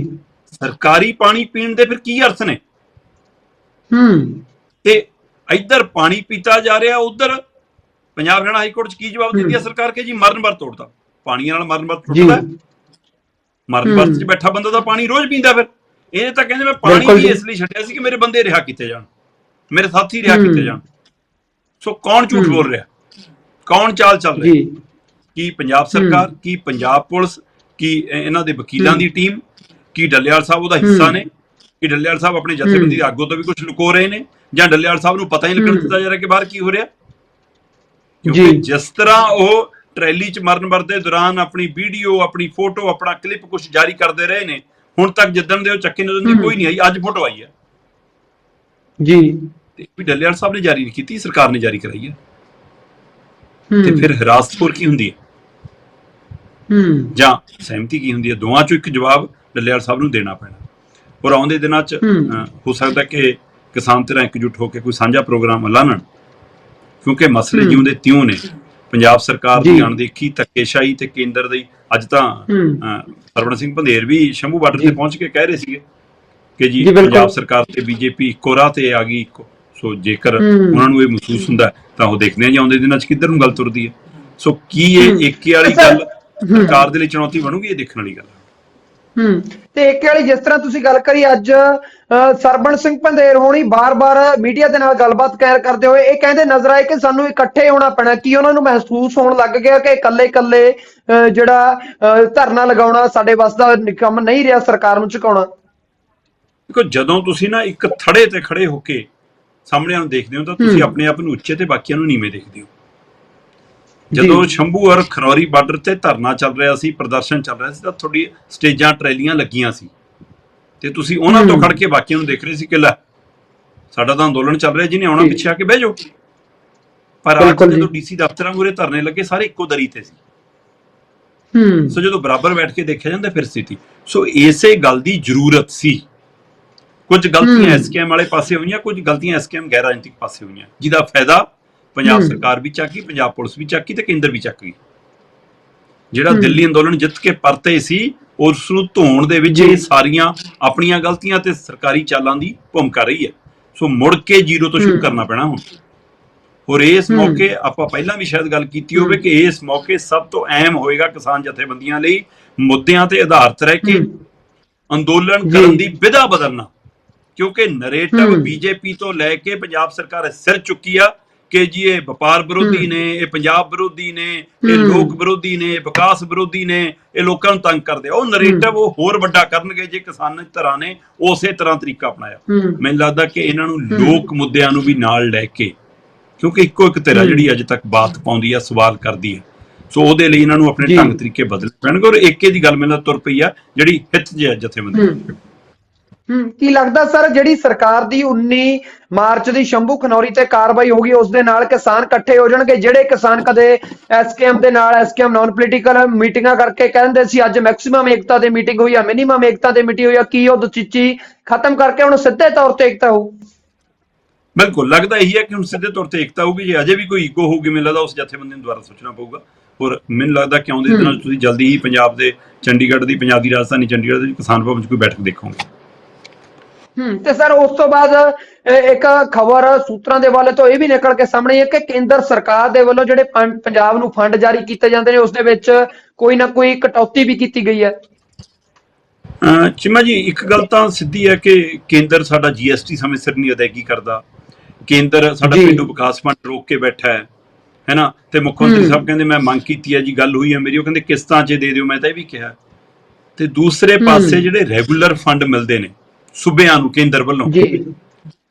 ਸਰਕਾਰੀ ਪਾਣੀ ਪੀਣ ਦੇ ਫਿਰ ਕੀ ਅਰਥ ਨੇ
ਹੂੰ
ਤੇ ਇੱਧਰ ਪਾਣੀ ਪੀਤਾ ਜਾ ਰਿਹਾ ਉਧਰ ਪੰਜਾਬ ਹਰਿਆਣਾ ਹਾਈ ਕੋਰਟ ਚ ਕੀ ਜਵਾਬ ਦਿੰਦੀ ਹੈ। ਸਰਕਾਰ ਕਿ ਜੀ ਮਰਨ ਵਰਤ ਤੋੜਦਾ ਪਾਣੀਆਂ ਨਾਲ ਮਰਨ ਵਰਤ ਟੁੱਟਦਾ। ਮਰਨ ਵਰਤ ਚ। ਬੈਠਾ ਬੰਦਾ ਤਾਂ ਪਾਣੀ ਰੋਜ਼ ਪੀਂਦਾ ਫਿਰ ਇਹ ਤਾਂ ਕਹਿੰਦੇ ਮੈਂ ਪਾਣੀ ਵੀ। ਇਸ ਲਈ ਛੱਡਿਆ ਸੀ ਕਿ ਮੇਰੇ ਬੰਦੇ ਰਿਹਾ ਕੀਤੇ ਜਾਣ ਮੇਰੇ ਸਾਥੀ ਰਿਹਾ। ਕੀਤੇ ਜਾਣ ਸੋ ਕੌਣ ਝੂਠ। ਬੋਲ ਰਿਹਾ ਕੌਣ ਚਾਲ ਚੱਲ ਰਿਹਾ
ਜੀ
ਕੀ ਪੰਜਾਬ ਸਰਕਾਰ ਕੀ ਪੰਜਾਬ ਪੁਲਿਸ ਕੀ ਇਹ- ਇਹਨਾਂ ਦੇ ਵਕੀਲਾਂ। ਦੀ ਟੀਮ ਕੀ ਡੱਲੇਵਾਲ ਸਾਹਿਬ ਉਹਦਾ ਹਿੱਸਾ। ਨੇ ਕਿ ਡੱਲੇਵਾਲ ਸਾਹਿਬ ਆਪਣੇ ਜਥੇਬੰਦੀ ਦੇ ਆਗੂ ਤੋਂ ਵੀ ਕੁਝ ਲੁਕੋ ਰਹੇ ਨੇ ਜਾਂ ਡੱਲੇਵਾਲ ਸਾਹਿਬ ਨੂੰ ਪਤਾ ਹੀ ਨਹੀਂ ਲੱਗਣ। ਦਿੱਤਾ ਜਾ ਰਿਹਾ ਕਿ ਬਾਹਰ ਕੀ ਹੋ ਰਿਹਾ ਕਿਉਂਕਿ। ਜਿਸ ਤਰ੍ਹਾਂ ਉਹ ਟਰੈਲੀ 'ਚ ਮਰਨ ਵਰਦੇ ਦੌਰਾਨ ਆਪਣੀ ਵੀਡੀਓ ਆਪਣੀ ਫੋਟੋ ਆਪਣਾ ਕਲਿੱਪ ਕੁਝ ਜਾਰੀ ਕਰਦੇ ਰਹੇ ਨੇ ਹੁਣ ਤੱਕ ਜਿੱਦਣ ਦੇ ਉਹ ਚੱਕੇ ਨੇ ਦੀ। ਕੋਈ ਨਹੀਂ ਆਈ ਅੱਜ ਫੋਟੋ ਆਈ ਹੈ।
ਜੀ।
ਤੇ ਵੀ ਡੱਲੇਵਾਲ ਸਾਹਿਬ ਨੇ ਜਾਰੀ ਨਹੀਂ ਕੀਤੀ ਸਰਕਾਰ ਨੇ ਜਾਰੀ ਕਰਾਈ ਹੈ। ਤੇ ਫਿਰ ਹਿਰਾਸਤ ਕੀ ਹੁੰਦੀ ਹੈ?
ਹੂੰ।
ਜਾਂ ਸਹਿਮਤੀ ਕੀ ਹੁੰਦੀ ਹੈ? ਦੋਵਾਂ ਚੋਂ ਇੱਕ ਜਵਾਬ ਡੱਲੇਵਾਲ ਸਾਹਿਬ ਨੂੰ ਦੇਣਾ ਪੈਣਾ। ਔਰ ਆਉਂਦੇ ਦਿਨਾਂ 'ਚ ਹੋ ਸਕਦਾ ਕਿ ਕਿਸਾਨ ਧਿਰਾਂ ਇਕਜੁੱਟ ਹੋ ਕੇ ਕੋਈ ਸਾਂਝਾ ਪ੍ਰੋਗਰਾਮ ਐਲਾਨਣ। ਕਿਉਂਕਿ ਮਸਲੇ
ਹਮ।
ਜਿਉਂਦੇ ਤਿਉਂ ਨੇ ਪੰਜਾਬ ਸਰਕਾਰ ਦੀ। ਅਣਦੇਖੀ ਧੱਕੇਸ਼ਾਹੀ ਤੇ ਕੇਂਦਰ ਦੀ ਅੱਜ ਤਾਂ ਸਰਵਣ ਸਿੰਘ ਪੰਧੇਰ ਵੀ ਸ਼ੰਭੂ ਬਾਰਡਰ ਤੇ। ਪਹੁੰਚ ਕੇ ਕਹਿ ਰਹੇ ਸੀਗੇ ਕਿ ਜੀ। ਪੰਜਾਬ ਸਰਕਾਰ ਤੇ ਬੀਜੇਪੀ ਇੱਕੋ ਰਾਹ ਤੇ ਆ ਗਈ ਇੱਕੋ ਸੋ ਜੇਕਰ। ਉਹਨਾਂ ਨੂੰ ਇਹ ਮਹਿਸੂਸ ਹੁੰਦਾ ਤਾਂ ਉਹ ਦੇਖਦੇ ਆ ਜੀ ਆਉਂਦੇ ਦਿਨਾਂ 'ਚ ਕਿੱਧਰ ਨੂੰ ਗੱਲ ਤੁਰਦੀ ਹੈ ਸੋ ਕੀ ਇਹ। ਏਕੇ ਵਾਲੀ ਗੱਲ ਸਰਕਾਰ ਦੇ ਲਈ ਚੁਣੌਤੀ ਬਣੂਗੀ ਇਹ ਦੇਖਣ ਵਾਲੀ ਗੱਲ ਹੈ
ਤੇ ਇੱਕ ਵਾਲੀ ਜਿਸ ਤਰ੍ਹਾਂ ਤੁਸੀਂ ਗੱਲ ਕਰੀ ਅੱਜ ਸਰਬਣ ਸਿੰਘ ਪੰਧੇਰ ਹੋਣੀ ਬਾਰ-ਬਾਰ ਮੀਡੀਆ ਦੇ ਨਾਲ ਗੱਲਬਾਤ ਕਰ ਕਰਦੇ ਹੋਏ ਇਹ ਕਹਿੰਦੇ ਨਜ਼ਰ ਆਏ ਕਿ ਸਾਨੂੰ ਇਕੱਠੇ ਹੋਣਾ ਪੈਣਾ ਕੀ ਉਹਨਾਂ ਨੂੰ ਮਹਿਸੂਸ ਹੋਣ ਲੱਗ ਗਿਆ ਕਿ ਇਕੱਲੇ-ਇਕੱਲੇ ਜਿਹੜਾ ਧਰਨਾ ਲਗਾਉਣਾ ਸਾਡੇ ਵੱਸ ਦਾ ਕੰਮ ਨਹੀਂ ਰਿਹਾ ਸਰਕਾਰ ਨੂੰ ਝੁਕਾਉਣਾ
ਦੇਖੋ ਜਦੋਂ ਤੁਸੀਂ ਨਾ ਇੱਕ ਥੜੇ ਤੇ ਖੜੇ ਹੋ ਕੇ ਸਾਹਮਣੇ ਨੂੰ ਦੇਖਦੇ ਹੋ ਤਾਂ ਤੁਸੀਂ। ਆਪਣੇ ਆਪ ਨੂੰ ਉੱਚੇ ਤੇ ਬਾਕੀਆਂ ਨੂੰ ਨੀਵੇਂ ਦੇਖਦੇ ਹੋ। ਜਦੋਂ ਸ਼ੰਭੂ ਔਰ ਖਰੌਰੀ ਬਾਰਡਰ ਤੇ ਧਰਨਾ ਚੱਲ ਰਿਹਾ ਸੀ ਪ੍ਰਦਰਸ਼ਨ ਚੱਲ ਰਿਹਾ ਸੀ ਤਾਂ ਤੁਹਾਡੀ ਸਟੇਜਾਂ ਟਰੈਲੀਆਂ ਲੱਗੀਆਂ ਸੀ ਤੇ ਤੁਸੀਂ ਉਹਨਾਂ ਤੋਂ। ਖੜ ਕੇ ਬਾਕੀਆਂ ਨੂੰ ਦੇਖ ਰਹੇ ਸੀ ਕਿ ਲੈ ਸਾਡਾ ਤਾਂ ਅੰਦੋਲਨ ਚੱਲ ਰਿਹਾ ਜਿਹਨੇ ਆਉਣਾ। ਪਿੱਛੇ ਆ ਕੇ ਬਹਿ ਜਾਓ ਪਰ ਅੱਜ। ਜਦੋਂ ਡੀਸੀ ਦਫ਼ਤਰਾਂ ਮੂਰੇ ਧਰਨੇ ਲੱਗੇ ਸਾਰੇ ਇੱਕੋ ਦਰੀ ਤੇ ਸੀ
ਹੂੰ
ਸੋ ਜਦੋਂ ਬਰਾਬਰ ਬੈਠ ਕੇ ਦੇਖਿਆ ਜਾਂਦਾ ਫਿਰ ਸਥਿਤੀ ਸੋ ਇਸੇ ਗੱਲ ਦੀ ਜ਼ਰੂਰਤ ਸੀ ਕੁਝ ਗਲਤੀਆਂ। ਐਸਕੇਐਮ ਵਾਲੇ ਪਾਸੇ ਹੋਈਆਂ ਕੁਝ ਗਲਤੀਆਂ ਐਸਕੇਐਮ ਗੈਰ ਰਾਜਨੀਤਿਕ ਪਾਸੇ ਹੋਈਆਂ ਜਿਹਦਾ ਫਾਇਦਾ ਪੰਜਾਬ। ਸਰਕਾਰ ਵੀ ਚੱਕੀ ਪੰਜਾਬ ਪੁਲਿਸ ਵੀ ਚੱਕੀ ਤੇ ਕੇਂਦਰ ਵੀ ਚੱਕ ਗਈ ਜਿਹੜਾ। ਦਿੱਲੀ ਅੰਦੋਲਨ ਜਿੱਤ ਕੇ ਪਰਤੇ ਸੀ ਉਸ ਨੂੰ ਧੋਣ ਦੇ ਵਿੱਚ। ਇਹ ਸਾਰੀਆਂ ਆਪਣੀਆਂ ਗਲਤੀਆਂ ਤੇ ਸਰਕਾਰੀ ਚਾਲਾਂ ਦੀ ਭੂਮਿਕਾ ਰਹੀ ਹੈ ਸੋ ਮੁੜ ਕੇ ਜ਼ੀਰੋ ਤੋਂ ਸ਼ੁਰੂ। ਕਰਨਾ ਪੈਣਾ ਹੁਣ ਔਰ ਇਸ। ਮੌਕੇ ਆਪਾਂ ਪਹਿਲਾਂ ਵੀ ਸ਼ਾਇਦ ਗੱਲ ਕੀਤੀ ਹੋਵੇ। ਕਿ ਇਸ ਮੌਕੇ ਸਭ ਤੋਂ ਅਹਿਮ ਹੋਏਗਾ ਕਿਸਾਨ ਜਥੇਬੰਦੀਆਂ ਲਈ ਮੁੱਦਿਆਂ ਤੇ ਆਧਾਰਿਤ ਰਹਿ ਕੇ ਅੰਦੋਲਨ। ਕਰਨ ਦੀ ਵਿਧਾ ਬਦਲਣਾ ਕਿਉਂਕਿ ਨਰੇਟਿਵ। ਬੀਜੇਪੀ ਤੋਂ ਲੈ ਕੇ ਪੰਜਾਬ ਸਰਕਾਰ ਸਿਰ ਚੁੱਕੀ ਆ ਕਿ ਜੀ ਇਹ ਵਪਾਰ ਵਿਰੋਧੀ। ਨੇ ਇਹ ਪੰਜਾਬ ਵਿਰੋਧੀ ਨੇ ਇਹ। ਲੋਕ ਵਿਰੋਧੀ ਨੇ ਵਿਕਾਸ ਵਿਰੋਧੀ ਨੇ ਇਹ ਲੋਕਾਂ ਨੂੰ ਤੰਗ ਕਰਦੇ ਉਹ ਨਰੇਟਿਵ ਉਹ ਹੋਰ ਵੱਡਾ ਕਰਨਗੇ ਜੇ ਕਿਸਾਨ ਧਰਾਂ ਨੇ ਉਸੇ ਤਰ੍ਹਾਂ ਤਰੀਕਾ ਅਪਣਾਇਆ ਮੈਨੂੰ ਲੱਗਦਾ ਕਿ ਇਹਨਾਂ ਨੂੰ। ਲੋਕ ਮੁੱਦਿਆਂ ਨੂੰ ਵੀ ਨਾਲ ਲੈ ਕੇ ਕਿਉਂਕਿ ਇੱਕੋ ਇੱਕ
ਹਮ।
ਜਿਹੜੀ ਅੱਜ ਤੱਕ ਬਾਤ ਪਾਉਂਦੀ ਆ ਸਵਾਲ ਕਰਦੀ ਹੈ ਸੋ ਉਹਦੇ ਲਈ ਇਹਨਾਂ ਨੂੰ ਆਪਣੇ। ਢੰਗ ਤਰੀਕੇ ਬਦਲਣੇ ਪੈਣਗੇ ਔਰ ਏਕੇ ਦੀ ਗੱਲ ਮੈਨੂੰ ਤੁਰ ਪਈ ਆ ਜਿਹੜੀ ਹਿੱਤ ਜੇ ਜਥੇਬੰਦੀ
ਹੂੰ ਕੀ ਲੱਗਦਾ ਸਰ ਜਿਹੜੀ ਸਰਕਾਰ ਦੀ 19 ਮਾਰਚ ਦੀ ਸ਼ੰਭੂ ਖਨੌਰੀ ਤੇ ਕਾਰਵਾਈ ਹੋਗੀ ਉਸ ਦੇ ਨਾਲ ਕਿਸਾਨ ਇਕੱਠੇ ਹੋ ਜਾਣਗੇ? ਜਿਹੜੇ ਕਿਸਾਨ ਕਦੇ ਐਸਕੇਐਮ ਦੇ ਨਾਲ ਐਸਕੇਐਮ ਨਾਨ ਪੋਲੀਟੀਕਲ ਮੀਟਿੰਗਾਂ ਕਰਕੇ ਕਹਿੰਦੇ ਸੀ ਅੱਜ ਮੈਕਸਿਮਮ ਏਕਤਾ ਦੇ ਮੀਟਿੰਗ ਹੋਈ ਆ ਮਿਨੀਮਮ ਏਕਤਾ ਦੇ ਮੀਟਿੰਗ ਹੋਈ ਆ ਕੀ ਉਹ ਦਚਿੱਚੀ ਖਤਮ ਕਰਕੇ ਹੁਣ ਸਿੱਧੇ ਤੌਰ ਤੇ ਏਕਤਾ ਹੋ
ਬਿਲਕੁਲ ਲੱਗਦਾ ਇਹੀ ਹੈ ਕਿ ਹੁਣ ਸਿੱਧੇ ਤੌਰ ਤੇ ਏਕਤਾ ਹੋਊਗੀ ਜੇ ਅਜੇ ਵੀ ਕੋਈ ਈਗੋ ਹੋਊਗੀ ਮੈਨੂੰ ਲੱਗਦਾ ਉਸ ਜਥੇਬੰਦੀ ਨੂੰ ਦੁਬਾਰਾ ਸੋਚਣਾ ਪਊਗਾ? ਔਰ ਮੈਨੂੰ ਲੱਗਦਾ ਕਿ ਆਉਂਦੇ ਦਿਨਾਂ ਤੁਸੀਂ ਜਲਦੀ ਹੀ ਪੰਜਾਬ ਦੇ ਚੰਡੀਗੜ੍ਹ ਦੀ ਪੰਜਾਬ ਦੀ ਰਾਜਧਾਨੀ ਚੰਡੀਗੜ੍ਹ ਦੇ ਵਿੱਚ ਕਿਸਾਨ ਭਵਨ 'ਚ ਕੋਈ ਬੈਠਕ ਦੇਖੋਗੇ।
ਹੂੰ ਤੇ ਸਰ ਉਸ ਤੋਂ ਬਾਅਦ ਇੱਕ ਖਬਰ ਸੂਤਰਾਂ ਦੇ ਵਾਲੇ ਤੋਂ ਇਹ ਵੀ ਨਿਕਲ ਕੇ ਸਾਹਮਣੇ ਹੈ ਕਿ ਕੇਂਦਰ ਸਰਕਾਰ ਦੇ ਵੱਲੋਂ ਜਿਹੜੇ ਪੰਜਾਬ ਨੂੰ ਫੰਡ ਜਾਰੀ ਕੀਤੇ ਜਾਂਦੇ ਨੇ ਉਸ ਦੇ ਵਿੱਚ ਕੋਈ ਨਾ ਕੋਈ ਕਟੌਤੀ ਵੀ ਕੀਤੀ ਗਈ ਹੈ
ਚਿਮਾ ਜੀ ਇੱਕ ਗੱਲ ਤਾਂ ਸਿੱਧੀ ਹੈ ਕਿ ਕੇਂਦਰ ਸਾਡਾ ਜੀਐਸਟੀ ਸਮੇਂ ਸਿਰ ਨਹੀਂ ਅਦਾਇਗੀ ਕਰਦਾ ਕੇਂਦਰ ਸਾਡਾ। ਪਿੰਡੂ ਵਿਕਾਸ ਫੰਡ ਰੋਕ ਕੇ ਬੈਠਾ ਹੈ ਹੈਨਾ ਤੇ ਮੁੱਖ ਮੰਤਰੀ। ਸਾਹਿਬ ਕਹਿੰਦੇ ਮੈਂ ਮੰਗ ਕੀਤੀ ਹੈ ਜੀ ਗੱਲ ਹੋਈ ਹੈ ਮੇਰੀ ਉਹ ਕਹਿੰਦੇ ਕਿਸ਼ਤਾਂ 'ਚ ਦੇ ਦਿਓ ਮੈਂ ਤਾਂ ਇਹ ਵੀ ਕਿਹਾ ਤੇ ਦੂਸਰੇ। ਪਾਸੇ ਜਿਹੜੇ ਰੈਗੂਲਰ ਫੰਡ ਮਿਲਦੇ ਨੇ ਸੂਬਿਆਂ ਨੂੰ ਕੇਂਦਰ ਵੱਲੋਂ।
ਜੀ।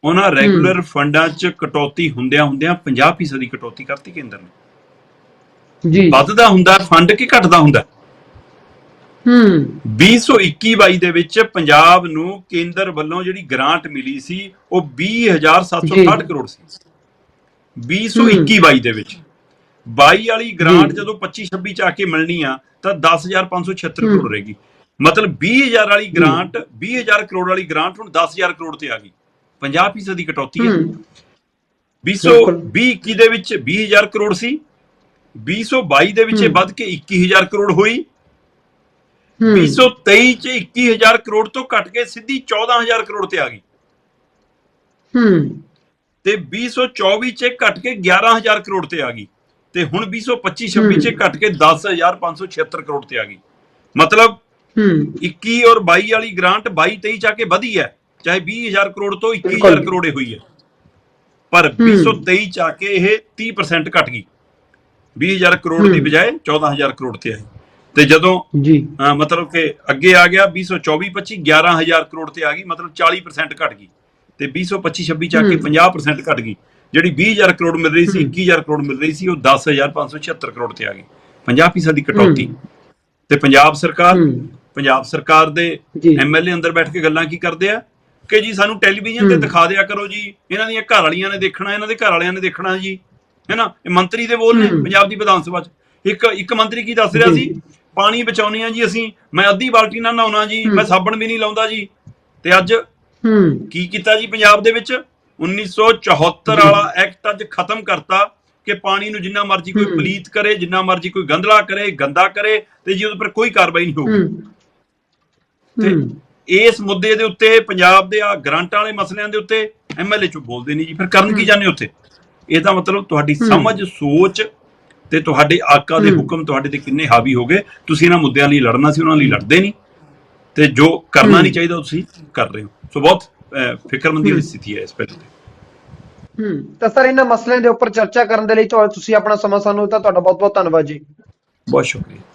ਉਹਨਾਂ ਰੈਗੂਲਰ ਫੰਡਾਂ 'ਚ ਕਟੌਤੀ ਹੁੰਦਿਆਂ ਹੁੰਦਿਆਂ 50% ਦੀ ਕਟੌਤੀ ਕਰਤੀ ਕੇਂਦਰ ਨੇ।
ਜੀ।
ਵੱਧਦਾ ਹੁੰਦਾ ਫੰਡ ਕਿ ਘਟਦਾ ਹੁੰਦਾ?
ਹੂੰ।
2021-22 ਦੇ ਵਿੱਚ ਪੰਜਾਬ ਨੂੰ ਕੇਂਦਰ ਵੱਲੋਂ ਜਿਹੜੀ ਗ੍ਰਾਂਟ ਮਿਲੀ ਸੀ ਉਹ 20760 ਕਰੋੜ ਸੀ। 2021-22 ਦੇ ਵਿੱਚ। 22 ਵਾਲੀ ਗ੍ਰਾਂਟ। ਜਦੋਂ 25-26 ਚ ਆ ਕੇ ਮਿਲਣੀ ਆ ਤਾਂ 10576
ਹੂੰ।
ਕਰੋੜ ਰਹੇਗੀ ਮਤਲਬ 20000 ਵਾਲੀ ਗ੍ਰਾਂਟ 20000 ਕਰੋੜ ਵਾਲੀ ਗ੍ਰਾਂਟ ਹੁਣ 10000 ਕਰੋੜ ਤੇ ਆ ਗਈ। 50% ਦੀ ਕਟੌਤੀ ਹੈ।
ਹੂੰ।
2020 21 ਦੇ ਵਿੱਚ 20000 ਕਰੋੜ ਸੀ। 2022 ਦੇ ਵਿੱਚ ਇਹ। ਵੱਧ ਕੇ 21000 ਕਰੋੜ ਹੋਈ।
ਹੂੰ।
2023 ਚ 21000 ਕਰੋੜ ਤੋਂ ਘਟ ਕੇ ਸਿੱਧੀ 14000 ਕਰੋੜ ਤੇ ਆ ਗਈ।
ਹੂੰ।
ਤੇ 2024 ਚ ਘਟ ਕੇ 11000 ਕਰੋੜ ਤੇ ਆ ਗਈ। ਤੇ ਹੁਣ 2025 26 ਚ ਘਟ ਕੇ 10576 ਕਰੋੜ ਤੇ ਆ ਗਈ। ਮਤਲਬ 21 ਔਰ 22 ਵਾਲੀ ਗ੍ਰਾਂਟ 22 23 ਚ ਆ ਕੇ ਵਧੀ ਹੈ ਚਾਹੇ 20000 ਕਰੋੜ ਤੋਂ 21000
ਬਿਲਕੁਲ।
ਕਰੋੜ ਹੋਈ ਹੈ ਪਰ
ਹੂੰ।
2023 ਚ ਆ ਕੇ ਇਹ 30% ਘਟ ਗਈ 20000 ਕਰੋੜ ਦੀ। ਬਜਾਏ 14000 ਕਰੋੜ ਤੇ ਆਈ ਤੇ ਜਦੋਂ
ਜੀ
ਹਾਂ, ਮਤਲਬ ਕਿ ਅੱਗੇ ਆ ਗਿਆ 2024 25 11000 ਕਰੋੜ ਤੇ ਆ ਗਈ ਮਤਲਬ 40% ਘਟ ਗਈ ਤੇ 2025 26 ਚ ਆ ਕੇ
ਹੂੰ।
50% ਘਟ ਗਈ ਜਿਹੜੀ 20000 ਕਰੋੜ ਮਿਲ ਰਹੀ ਸੀ
ਹੂੰ।
21000 ਕਰੋੜ ਮਿਲ ਰਹੀ ਸੀ ਉਹ 10576 ਕਰੋੜ ਤੇ ਆ ਗਈ 50% ਦੀ ਕਟੌਤੀ। ਤੇ ਪੰਜਾਬ ਸਰਕਾਰ ਪੰਜਾਬ ਸਰਕਾਰ ਦੇ ਐਮਐਲਏ ਅੰਦਰ ਬੈਠ ਕੇ ਗੱਲਾਂ ਕੀ ਕਰਦੇ ਆ? ਕਿ ਜੀ ਸਾਨੂੰ ਟੈਲੀਵਿਜ਼ਨ ਤੇ। ਦਿਖਾ ਦਿਆ ਕਰੋ ਜੀ। ਇਹਨਾਂ ਦੀਆਂ ਘਰ ਵਾਲੀਆਂ ਨੇ ਦੇਖਣਾ ਇਹਨਾਂ ਦੇ ਘਰ ਵਾਲਿਆਂ ਨੇ ਦੇਖਣਾ ਜੀ। ਹੈਨਾ? ਇਹ ਮੰਤਰੀ ਦੇ ਬੋਲ ਨੇ। ਪੰਜਾਬ ਦੀ ਵਿਧਾਨ ਸਭਾ 'ਚ। ਇੱਕ ਇੱਕ ਮੰਤਰੀ ਕੀ ਦੱਸ ਰਿਹਾ। ਸੀ? ਪਾਣੀ ਬਚਾਉਣੀ ਆ ਜੀ ਅਸੀਂ। ਮੈਂ ਅੱਧੀ ਬਾਲਟੀ ਨਾਲ ਨਹਾਉਣਾ ਜੀ। ਮੈਂ ਸਾਬਣ ਵੀ ਨਹੀਂ ਲਾਉਂਦਾ ਜੀ। ਤੇ ਅੱਜ ਕੀ ਕੀਤਾ ਜੀ ਪੰਜਾਬ ਦੇ ਵਿੱਚ? 1974
ਜੀ।
ਵਾਲਾ ਐਕਟ ਅੱਜ ਖਤਮ ਕਰਤਾ ਕਿ ਪਾਣੀ ਨੂੰ ਜਿੰਨਾ ਮਰਜ਼ੀ ਕੋਈ। ਪਲੀਤ ਕਰੇ ਜਿੰਨਾ ਮਰਜ਼ੀ ਕੋਈ ਗੰਦਲਾ ਕਰੇ ਗੰਦਾ ਕਰੇ ਤੇ ਜੀ ਉਹਦੇ ਪਰ ਕੋਈ ਕਾਰਵਾਈ ਨਹੀਂ ਹੋਊਗੀ। ਤੇ ਇਸ ਮੁੱਦੇ ਦੇ ਉੱਤੇ ਪੰਜਾਬ ਦੇ ਆ ਗ੍ਰਾਂਟਾਂ ਵਾਲੇ ਮਸਲਿਆਂ ਦੇ ਉੱਤੇ ਐਮਐਲਏ ਚ ਬੋਲਦੇ ਨਹੀਂ ਜੀ। ਫਿਰ ਕਰਨ ਕੀ। ਜਾਂਦੇ ਉੱਥੇ? ਇਹ ਤਾਂ ਮਤਲਬ ਤੁਹਾਡੀ। ਸਮਝ ਸੋਚ ਤੇ ਤੁਹਾਡੇ ਆਕਾ ਦੇ। ਹੁਕਮ ਤੁਹਾਡੇ ਤੇ ਕਿੰਨੇ ਹਾਵੀ ਹੋ ਗਏ। ਤੁਸੀਂ ਇਹਨਾਂ ਮੁੱਦਿਆਂ ਲਈ ਲੜਨਾ ਸੀ ਉਹਨਾਂ ਲਈ ਲੜਦੇ ਨਹੀਂ ਤੇ ਜੋ ਕਰਨਾ। ਨਹੀਂ ਚਾਹੀਦਾ ਤੁਸੀਂ ਕਰ ਰਹੇ ਹੋ। ਸੋ ਬਹੁਤ ਫਿਕਰਮੰਦੀ
ਹੂੰ।
ਸਥਿਤੀ ਹੈ ਇਸ ਪਹਿਲੂ ਤੇ।
ਹੂੰ। ਤਾਂ ਸਰ ਇਹਨਾਂ ਮਸਲਿਆਂ ਦੇ ਉੱਪਰ ਚਰਚਾ ਕਰਨ ਦੇ ਲਈ ਤੁਸੀਂ ਆਪਣਾ ਸਮਾਂ ਸਾਨੂੰ ਦਿੱਤਾ। ਤੁਹਾਡਾ ਬਹੁਤ ਬਹੁਤ ਧੰਨਵਾਦ ਜੀ।
ਬਹੁਤ ਸ਼ੁਕਰੀਆ।